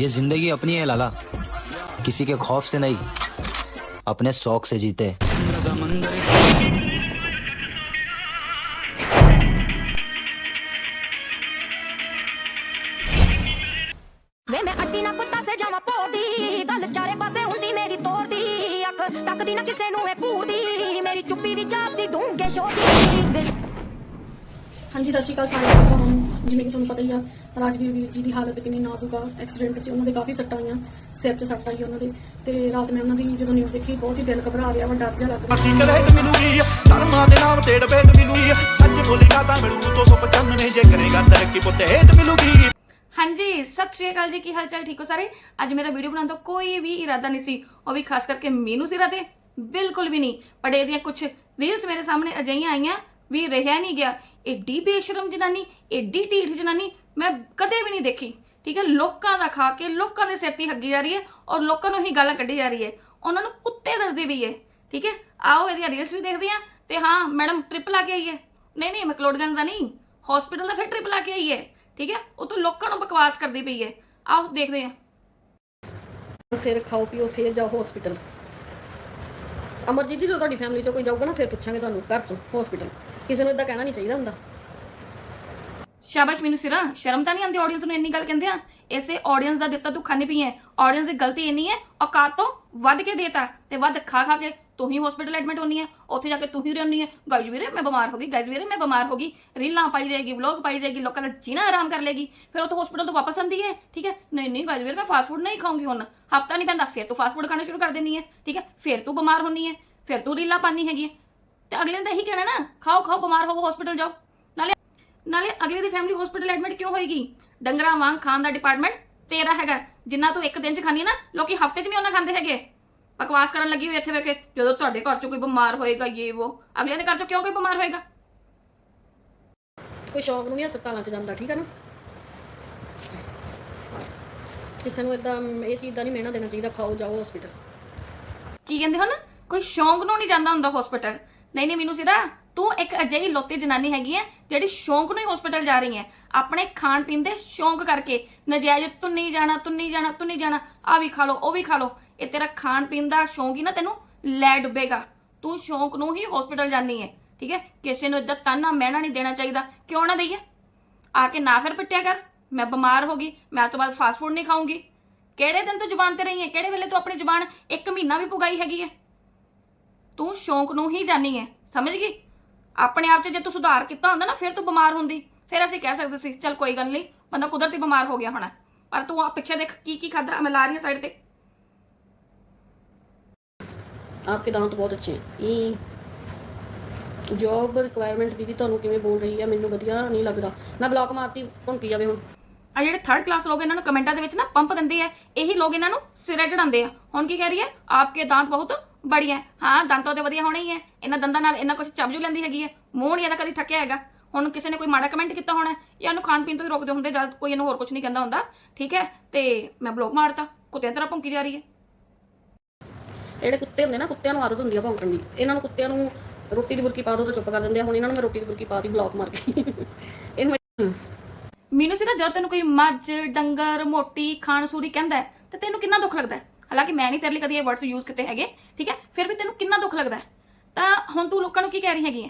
ये जिंदगी अपनी है लाला किसी के खौफ से नहीं अपने शौक से जीते ਜੀ ਦੀ ਹਾਲਤ ਕਿੰਨੀ ਨਾਜ਼ੁਕ ਆ ਐਕਸੀਡੈਂਟ 'ਚ ਉਹਨਾਂ ਦੇ ਕਾਫੀ ਸੱਟਾਂ ਆਈਆਂ ਸਿਰ 'ਚ ਸੱਟ ਆਈ ਉਹਨਾਂ ਦੇ ਤੇ ਰਾਤ ਮੈਂ ਉਹਨਾਂ ਦੀ ਜਦੋਂ ਨਿਊਜ਼ ਦੇਖੀ ਬਹੁਤ ਹੀ ਦਿਲ ਘਬਰਾ ਰਿਹਾ ਵਾ ਡਰ ਜਿਹਾ ਲੱਗ ਰਿਹਾ। ਅਸੀਂ ਕਰੇਟ ਮਿਲੂਗੀ ਧਰਮਾਂ ਦੇ ਨਾਮ ਤੇ ਡਬੇਟ ਮਿਲੂਗੀ ਸੱਚ ਬੋਲੇਗਾ ਤਾਂ ਮਿਲੂ 295 ਜੇ ਕਰੇਗਾ ਤਰੱਕੀ ਪੁੱਤ ਹੇਟ ਮਿਲੂਗੀ ਹਾਂਜੀ ਸਤਿ ਸ਼੍ਰੀ ਅਕਾਲ ਜੀ ਕੀ ਹਾਲ ਚਾਲ ਠੀਕ ਹੋ ਸਾਰੇ? ਅੱਜ ਮੇਰਾ ਵੀਡੀਓ ਬਣਾਉਣ ਦਾ ਕੋਈ ਵੀ ਇਰਾਦਾ ਨਹੀਂ ਸੀ ਉਹ ਵੀ ਖਾਸ ਕਰਕੇ ਮੈਨੂੰ ਸਿਰਾ ਤੇ ਬਿਲਕੁਲ ਵੀ ਨਹੀਂ। ਪਰ ਇਹਦੀਆਂ ਕੁਝ ਰੀਲਸ ਮੇਰੇ ਸਾਹਮਣੇ ਅਜਿਹੀਆਂ ਆਈਆਂ ਵੀ ਰਹਿਆ ਨਹੀਂ ਗਿਆ। ਏਡੀ ਬੇਸ਼ਰਮ ਜਨਾਨੀ ਏਡੀ ਢੀਠ ਜਨਾਨੀ ਮੈਂ ਕਦੇ ਵੀ ਨਹੀਂ ਦੇਖੀ, ਠੀਕ ਹੈ? ਲੋਕਾਂ ਦਾ ਖਾ ਕੇ ਲੋਕਾਂ ਦੇ ਸਿਰ ਤੇ ਹੱਗੀ ਜਾ ਰਹੀ ਹੈ ਔਰ ਲੋਕਾਂ ਨੂੰ ਹੀ ਗਾਲਾਂ ਕੱਢੀ ਜਾ ਰਹੀ ਹੈ। ਉਹਨਾਂ ਨੂੰ ਕੁੱਤੇ ਦੱਸਦੀ ਵੀ ਹੈ, ਠੀਕ ਹੈ? ਆਓ ਇਹਦੀਆਂ ਰੀਲਸ ਵੀ ਦੇਖਦੇ ਹਾਂ ਤੇ ਹਾਂ, ਮੈਡਮ ਟ੍ਰਿਪ ਲਾ ਕੇ ਆਈ ਹੈ। ਨਹੀਂ ਨਹੀਂ ਮਕਲੋਡਗੰਜ ਦਾ ਨਹੀਂ ਹਸਪੀਟਲ ਦਾ ਫਿਰ ਟ੍ਰਿਪ ਲਾ ਕੇ ਆਈ ਹੈ, ਠੀਕ ਹੈ? ਉਹ ਤੋਂ ਲੋਕਾਂ ਨੂੰ ਬਕਵਾਸ ਕਰਦੀ ਪਈ ਹੈ। ਆਓ, ਦੇਖਦੇ ਹਾਂ। ਫਿਰ ਖਾਓ, ਪੀਓ, ਫਿਰ ਜਾਓ ਹਸਪੀਟਲ ਅਮਰਜੀਤ ਜੀ, ਜਦੋਂ ਤੁਹਾਡੀ ਫੈਮਿਲੀ ਚੋਂ ਕੋਈ ਜਾਊਗਾ ਨਾ, ਫਿਰ ਪੁੱਛਾਂਗੇ ਤੁਹਾਨੂੰ, ਘਰ ਤੋਂ ਹਸਪੀਟਲ ਕਿਸੇ ਨੂੰ ਇਦਾਂ ਕਹਿਣਾ ਨਹੀਂ ਚਾਹੀਦਾ ਹੁੰਦਾ। ਸ਼ਾਬਾਸ਼ ਮੈਨੂੰ ਸਿਰਾ, ਸ਼ਰਮ ਤਾਂ ਨਹੀਂ ਆਉਂਦੀ ਆਡੀਅנס ਨੂੰ ਇੰਨੀ ਗੱਲ ਕਹਿੰਦੇ ਆ ਇਸੇ ਆਡੀਅנס ਦਾ ਦਿੱਤਾ ਤੂੰ ਖਾਣੇ ਪੀਏ ਆਡੀਅנס ਦੀ ਗਲਤੀ ਇੰਨੀ ਹੈ ਔਕਾਤ ਤੋਂ ਵੱਧ ਕੇ ਦੇਤਾ ਤੇ ਵੱਧ ਖਾ ਖਾ ਕੇ ਤੂੰ ਹੀ ਹਸਪੀਟਲ ਐਡਮਿਟ ਹੋਣੀ ਹੈ ਉੱਥੇ ਜਾ ਕੇ ਤੂੰ ਹੀ ਰਹਿਣੀ ਹੈ ਗਾਇਜ਼ ਵੀਰੇ, ਮੈਂ ਬਿਮਾਰ ਹੋ ਗਈ ਗਾਇਜ਼ ਵੀਰੇ, ਮੈਂ ਬਿਮਾਰ ਹੋ ਗਈ। ਰੀਲਾਂ ਪਾਈ ਜਾਏਗੀ ਵਲੌਗ ਪਾਈ ਜਾਏਗੀ, ਲੋਕਾਂ ਦਾ ਜੀਣਾ ਆਰਾਮ ਕਰ ਲੇਗੀ। ਫਿਰ ਉਹ ਤੋਂ ਹਸਪੀਟਲ ਤੋਂ ਵਾਪਸ ਆਂਦੀ ਹੈ ਠੀਕ ਹੈ ਨਹੀਂ ਨਹੀਂ ਗਾਇਜ਼ ਵੀਰੇ, ਮੈਂ ਫਾਸਟ ਫੂਡ ਨਹੀਂ ਖਾਉਂਗੀ ਹੁਣ। ਹਫਤਾ ਨਹੀਂ ਪੈਂਦਾ, ਫਿਰ ਤੂੰ ਫਾਸਟ ਫੂਡ ਖਾਣਾ ਸ਼ੁਰੂ ਕਰ ਦੇਣੀ ਹੈ ਠੀਕ ਹੈ ਫਿਰ ਤੂੰ ਬਿਮਾਰ ਹੋਣੀ ਹੈ ਫਿਰ ਤੂੰ ਰੀਲਾਂ ਪਾਣੀ ਹੈਗੀ ਤੇ ਅਗਲੇ ਦਿਨ ਤਾਂ ਇਹੀ ਕਹਿਣਾ ਨਾ, ਖਾਓ ਖਾਓ, ਬਿਮਾਰ ਹੋਵੋ ਹਸਪੀਟਲ ਜਾਓ। ਨਾਲੇ ਅਗਲੇ ਦੀ ਫੈਮਿਲੀ ਹਸਪੀਟਲ ਐਡਮਿਟ ਕਿਉਂ ਹੋਏਗੀ? ਡੰਗਰਾਂ ਵਾਂਗ ਖਾਣ ਦਾ ਡਿਪਾਰਟਮੈਂਟ ਤੇਰਾ ਹੈਗਾ। ਜਿੰਨਾ ਤੂੰ ਇੱਕ ਦਿਨ ਚ ਖਾਣੀ ਨਾ ਲੋਕੀ ਹਫ਼ਤੇ ਚ ਨਹੀਂ ਉਹਨਾਂ ਖਾਂਦੇ ਹੈਗੇ। ਬਕਵਾਸ ਕਰਨ ਲੱਗੀ ਹੋਈ ਇੱਥੇ ਵੇਖ ਜਦੋਂ ਤੁਹਾਡੇ ਘਰ ਚੋਂ ਕੋਈ ਬਿਮਾਰ ਹੋਏਗਾ ਇਹ ਉਹ ਅਗਲੇ ਦੇ ਘਰ ਚੋਂ ਕਿਉਂ ਕੋਈ ਬਿਮਾਰ ਹੋਏਗਾ? ਕੋਈ ਸ਼ੌਕ ਨੂੰ ਵੀ ਹਸਪਤਾਲਾਂ 'ਚ ਜਾਂਦਾ ਠੀਕ ਹੈ ਨਾ? ਕਿਸੇ ਨੂੰ ਇਦਾਂ ਇਹ ਚੀਜ਼ ਦਾ ਨਹੀਂ ਮਿਹਣਾ ਦੇਣਾ ਚਾਹੀਦਾ ਖਾਓ ਜਾਓ ਹਸਪੀਟਲ ਕੀ ਕਹਿੰਦੇ ਹਨ ਕੋਈ ਸ਼ੌਂਕ ਨੂੰ ਨਹੀਂ ਜਾਂਦਾ ਹੁੰਦਾ ਹਸਪੀਟਲ ਨਹੀਂ ਨਹੀਂ ਮੈਨੂੰ ਸਿਰਾ ਤੂੰ ਇੱਕ ਅਜਿਹੀ ਲੋਤੀ ਜਨਾਨੀ ਹੈਗੀ ਹੈ ਜਿਹੜੀ ਸ਼ੌਂਕ ਨੂੰ ਹੀ ਹਸਪੀਟਲ ਜਾ ਰਹੀ ਹੈ ਆਪਣੇ ਖਾਣ ਪੀਣ ਦੇ ਸ਼ੌਂਕ ਕਰਕੇ ਨਜਾਇਜ਼ ਤੂੰ ਨਹੀਂ ਜਾਣਾ, ਤੂੰ ਨਹੀਂ ਜਾਣਾ, ਤੂੰ ਨਹੀਂ ਜਾਣਾ ਆ ਵੀ ਖਾ ਲਓ, ਉਹ ਵੀ ਖਾ ਲਓ। ਇਹ ਤੇਰਾ ਖਾਣ ਪੀਣ ਦਾ ਸ਼ੌਂਕ ਹੀ ਨਾ ਤੈਨੂੰ ਲੈ ਡੁੱਬੇਗਾ। ਤੂੰ ਸ਼ੌਂਕ ਨੂੰ ਹੀ ਹਸਪੀਟਲ ਜਾਣੀ ਹੈ ਠੀਕ ਹੈ ਕਿਸੇ ਨੂੰ ਇਦਾਂ ਤਾਨਾ ਮਹਿਣਾ ਨਹੀਂ ਦੇਣਾ ਚਾਹੀਦਾ। ਕਿਉਂ ਨਾ ਦਈਏ? ਆ ਕੇ ਨਾ ਫਿਰ ਪਿੱਟਿਆ ਕਰ। ਮੈਂ ਬਿਮਾਰ ਹੋ ਗਈ, ਮੈਂ ਅੱਜ ਤੋਂ ਬਾਅਦ ਫਾਸਟ ਫੂਡ ਨਹੀਂ ਖਾਊਂਗੀ। ਕਿਹੜੇ ਦਿਨ ਤੂੰ ਜ਼ੁਬਾਨ ਤੇ ਰਹੀ ਹੈ ਕਿਹੜੇ ਵੇਲੇ ਤੂੰ ਆਪਣੀ ਜ਼ੁਬਾਨ ਇੱਕ ਮਹੀਨਾ ਵੀ ਪੁਗਾਈ ਹੈਗੀ ਹੈ ਤੂੰ ਸ਼ੌਂਕ ਨੂੰ ਹੀ ਜਾਣੀ ਹੈ ਸਮਝ ਗਈ? ਆਪਣੇ ਆਪ 'ਚ ਜੇ ਤੂੰ ਸੁਧਾਰ ਕੀਤਾ ਹੁੰਦਾ ਨਾ ਫਿਰ ਤੂੰ ਬਿਮਾਰ ਹੁੰਦੀ ਫਿਰ ਅਸੀਂ ਕਹਿ ਸਕਦੇ ਸੀ ਚਲ ਕੋਈ ਗੱਲ ਨਹੀਂ ਬੰਦਾ ਕੁਦਰਤੀ ਬਿਮਾਰ ਹੋ ਗਿਆ ਹੋਣਾ ਪਰ ਤੂੰ ਆ ਪਿੱਛੇ ਦੇਖ ਕੀ ਕੀ ਖਾਦਾ ਮੈਂ ਲਾ ਰਹੀ ਹਾਂ ਸਾਈਡ ਤੇ आपके दांत बहुत अच्छे हैं ਜੌਬ ਰਿਕੁਆਇਰਮੈਂਟ ਦੀਦੀ ਤੁਹਾਨੂੰ ਕਿਵੇਂ ਬੋਲ ਰਹੀ ਹੈ ਮੈਨੂੰ ਵਧੀਆ ਨਹੀਂ ਲੱਗਦਾ ਮੈਂ ਬਲੌਕ ਮਾਰਤੀ ਭੁੰਕੀ ਜਾਵੇ ਹੁਣ ਆ ਜਿਹੜੇ ਥਰਡ ਕਲਾਸ ਲੋਕ ਇਹਨਾਂ ਨੂੰ ਕਮੈਂਟਾਂ ਦੇ ਵਿੱਚ ਨਾ ਪੰਪ ਦਿੰਦੇ ਆ ਇਹੀ ਲੋਕ ਇਹਨਾਂ ਨੂੰ ਸਿਰੇ ਚੜਾਉਂਦੇ ਆ ਹੁਣ ਕੀ ਕਹਿ ਰਹੀ ਹੈ ਆਪਕੇ ਦਾੰਤ ਬਹੁਤ ਬੜੀਆਂ ਹਾਂ ਦੰਦਾਂ ਤੇ ਵਧੀਆ ਹੋਣੇ ਹੀ ਹੈ ਇਹਨਾਂ ਦੰਦਾਂ ਨਾਲ ਇਹਨਾਂ ਕੁਝ ਚਬਜੂ ਲੈਂਦੀ ਹੈਗੀ ਹੈ ਮੂੰਹ ਨਹੀਂ ਇਹਦਾ ਕਦੀ ਥੱਕਿਆ ਹੈਗਾ। ਹੁਣ ਕਿਸੇ ਨੇ ਕੋਈ ਮਾੜਾ ਕਮੈਂਟ ਕੀਤਾ ਹੋਣਾ ਜਾਂ ਇਹਨੂੰ ਖਾਣ ਪੀਣ ਤੋਂ ਹੀ ਰੋਕਦੇ ਹੁੰਦੇ ਜਦ ਕੋਈ ਇਹਨੂੰ ਹੋਰ ਕੁਝ ਨਹੀਂ ਕਹਿੰਦਾ ਹੁੰਦਾ ਠੀਕ ਹੈ ਤੇ ਮੈਂ ਬਲੌਕ ਮਾਰਤਾ। ਕੁੱਤਿਆਂ ਤਰ੍ਹਾਂ ਭੌਂਕੀ ਜਾ ਰਹੀ ਹੈ ਜਿਹੜੇ ਕੁੱਤੇ ਹੁੰਦੇ ਨਾ ਕੁੱਤਿਆਂ ਨੂੰ ਆਦਤ ਹੁੰਦੀ ਆ ਭੌਂਕਣ ਦੀ। ਇਹਨਾਂ ਨੂੰ ਕੁੱਤਿਆਂ ਨੂੰ ਰੋਟੀ ਦੀ ਬੁਰਕੀ ਪਾ ਦੋ ਤਾਂ ਚੁੱਪ ਕਰ ਜਾਂਦੇ ਆ। ਹੁਣ ਇਹਨਾਂ ਨੂੰ ਮੈਂ ਰੋਟੀ ਦੀ ਬੁਰਕੀ ਪਾਤੀ ਬਲੌਕ ਮਾਰ ਕੇ। ਇਹਨੂੰ ਮੈਨੂੰ ਸੀ ਨਾ ਜਦ ਤੈਨੂੰ ਕੋਈ ਮੱਝ ਡੰਗਰ ਮੋਟੀ ਖਾਣਸੂਰੀ ਕਹਿੰਦਾ ਹੈ, ਤੇ ਤੈਨੂੰ ਕਿੰਨਾ ਦੁੱਖ ਲੱਗਦਾ ਹੈ? ਹਾਲਾਂਕਿ ਮੈਂ ਨਹੀਂ ਤੇਰੇ ਲਈ ਕਦੀ ਇਹ ਵਰਡਸ ਯੂਜ਼ ਕੀਤੇ ਹੈਗੇ, ਠੀਕ ਹੈ? ਫਿਰ ਵੀ ਤੈਨੂੰ ਕਿੰਨਾ ਦੁੱਖ ਲੱਗਦਾ ਤਾਂ ਹੁਣ ਤੂੰ ਲੋਕਾਂ ਨੂੰ ਕੀ ਕਹਿ ਰਹੀ ਹੈਗੀ ਹੈ?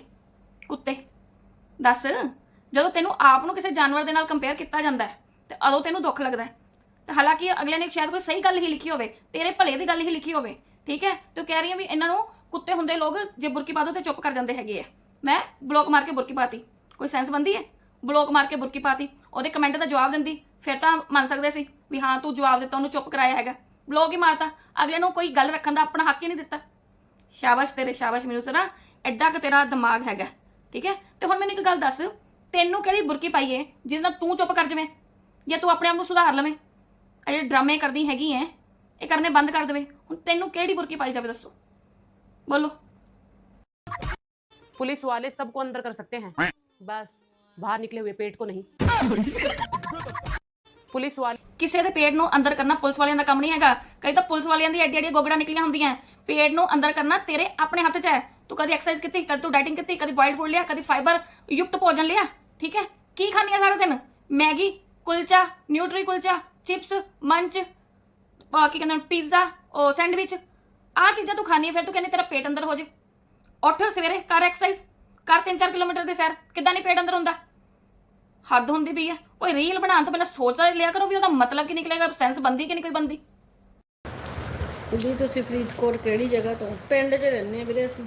ਕੁੱਤੇ। ਦੱਸ, ਜਦੋਂ ਤੈਨੂੰ ਆਪ ਨੂੰ ਕਿਸੇ ਜਾਨਵਰ ਦੇ ਨਾਲ ਕੰਪੇਅਰ ਕੀਤਾ ਜਾਂਦਾ ਹੈ, ਤੇ ਉਦੋਂ ਤੈਨੂੰ ਦੁੱਖ ਲੱਗਦਾ ਹੈ। ਤੇ ਹਾਲਾਂਕਿ ਅਗਲੇ ਨੇ ਸ਼ਾਇਦ ਕੋਈ ਸਹੀ ਗੱਲ ਹੀ ਲਿਖੀ ਹੋਵੇ, ਤੇਰੇ ਭਲੇ ਦੀ ਗੱਲ ਹੀ ਲਿਖੀ ਹੋਵੇ, ਠੀਕ ਹੈ? ਤੂੰ ਕਹਿ ਰਹੀ ਹੈ ਵੀ ਇਹਨਾਂ ਨੂੰ ਕੁੱਤੇ ਹੁੰਦੇ ਲੋਕ ਜੇ ਬੁਰਕੀ ਪਾ ਦੋ ਤੇ ਚੁੱਪ ਕਰ ਜਾਂਦੇ ਹੈਗੇ ਆ। ਮੈਂ ਬਲੌਕ ਮਾਰ ਕੇ ਬੁਰਕੀ ਪਾਤੀ। ਕੋਈ ਸੈਂਸ ਬੰਦੀ ਹੈ? ਬਲੌਕ ਮਾਰ ਕੇ ਬੁਰਕੀ ਪਾਤੀ। ਉਹਦੇ ਕਮੈਂਟ ਦਾ ਜਵਾਬ ਦਿੰਦੀ। ਫਿਰ ਤਾਂ ਮੰਨ ਸਕਦੇ ਸੀ ਵੀ ਹਾਂ, ਤੂੰ ਜਵਾਬ ਦਿੱਤਾ, ਉਹਨੂੰ ਚੁੱਪ ਕਰਾਇਆ ਹੈਗਾ। ਬਲੌਕ ਹੀ ਮਾਰਤਾ ਅਗਲੇ ਨੂੰ ਕੋਈ ਗੱਲ ਰੱਖਣ ਦਾ ਆਪਣਾ ਹੱਕ ਹੀ ਨਹੀਂ ਦਿੱਤਾ ਸ਼ਾਬਾਸ਼ ਤੇਰੇ ਸ਼ਾਬਾਸ਼ ਮੈਨੂੰ ਸਰਾ ਐਡਾ ਕਿ ਤੇਰਾ ਦਿਮਾਗ ਹੈਗਾ ਠੀਕ ਹੈ ਤੇ ਹੁਣ ਮੈਨੂੰ ਇੱਕ ਗੱਲ ਦੱਸ ਤੈਨੂੰ ਕਿਹੜੀ ਬੁਰਕੀ ਪਾਈ ਏ ਜਿਹਦੇ ਨਾਲ ਤੂੰ ਚੁੱਪ ਕਰ ਜਾਵੇਂ ਜਾਂ ਤੂੰ ਆਪਣੇ ਆਪ ਨੂੰ ਸੁਧਾਰ ਲਵੇਂ ਇਹ ਜਿਹੜੇ ਡਰਾਮੇ ਕਰਦੀ ਹੈਗੀ ਐ ਇਹ ਕਰਨੇ ਬੰਦ ਕਰ ਦੇਵੇ ਹੁਣ ਤੈਨੂੰ ਕਿਹੜੀ ਬੁਰਕੀ ਪਾਈ ਜਾਵੇ ਦੱਸੋ ਬੋਲੋ पुलिस वाले सबको अंदर कर सकते हैं बस बाहर निकले हुए पेट को नहीं ਪੁਲਿਸ ਵਾਲੇ ਕਿਸੇ ਦੇ ਪੇਟ ਨੂੰ ਅੰਦਰ ਕਰਨਾ ਪੁਲਿਸ ਵਾਲਿਆਂ ਦਾ ਕੰਮ ਨਹੀਂ ਹੈਗਾ। ਕਈ ਤਾਂ ਪੁਲਿਸ ਵਾਲਿਆਂ ਦੀ ਐਡੀ ਐਡੀ ਗੋਗੜਾਂ ਨਿਕਲੀਆਂ ਹੁੰਦੀਆਂ। ਪੇਟ ਨੂੰ ਅੰਦਰ ਕਰਨਾ ਤੇਰੇ ਆਪਣੇ ਹੱਥ 'ਚ ਹੈ। ਤੂੰ ਕਦੀ ਐਕਸਰਸਾਈਜ਼ ਕੀਤੀ, ਕਦੀ ਤੂੰ ਡਾਈਟਿੰਗ ਕੀਤੀ, ਕਦੀ ਬੋਇਲਡ ਫੂਡ ਲਿਆ, ਕਦੀ ਫਾਈਬਰ ਯੁਕਤ ਭੋਜਨ ਲਿਆ, ਠੀਕ ਹੈ? ਕੀ ਖਾਂਦੀ ਆ ਸਾਰਾ ਦਿਨ? Maggi, kulcha, nutri kulcha, chips munch ਕੀ ਕਹਿੰਦੇ ਪੀਜ਼ਾ ਉਹ ਸੈਂਡਵਿਚ ਆਹ ਚੀਜ਼ਾਂ ਤੂੰ ਖਾਣੀ ਫਿਰ ਤੂੰ ਕਹਿੰਦੇ ਤੇਰਾ ਪੇਟ ਅੰਦਰ ਹੋ ਜੇ। ਉੱਠੋ ਸਵੇਰੇ, ਕਰ ਐਕਸਰਸਾਈਜ਼ ਕਰ 3-4 ਕਿਲੋਮੀਟਰ ਦੇ ਸੈਰ। ਕਿੱਦਾਂ ਨਹੀਂ ਪੇਟ ਅੰਦਰ ਹੁੰਦਾ? ਹੱਦ ਹੁੰਦੀ ਪਈ ਹੈ ਕੋਈ ਰੀਲ ਬਣਾਉਣ ਤੋਂ ਪਹਿਲਾਂ ਸੋਚ ਤਾਂ ਲਿਆ ਕਰੋ ਵੀ ਉਹਦਾ ਮਤਲਬ ਕੀ ਨਿਕਲੇਗਾ ਸੈਂਸ ਬੰਦੀ ਕਿ ਨਹੀਂ ਕੋਈ ਬੰਦੀ ਜੀ ਤੁਸੀਂ ਫਰੀਦਕੋਟ ਕਿਹੜੀ ਜਗ੍ਹਾ ਤੋਂ? ਪਿੰਡ 'ਚ ਰਹਿੰਦੇ ਆ ਵੀਰੇ ਅਸੀਂ।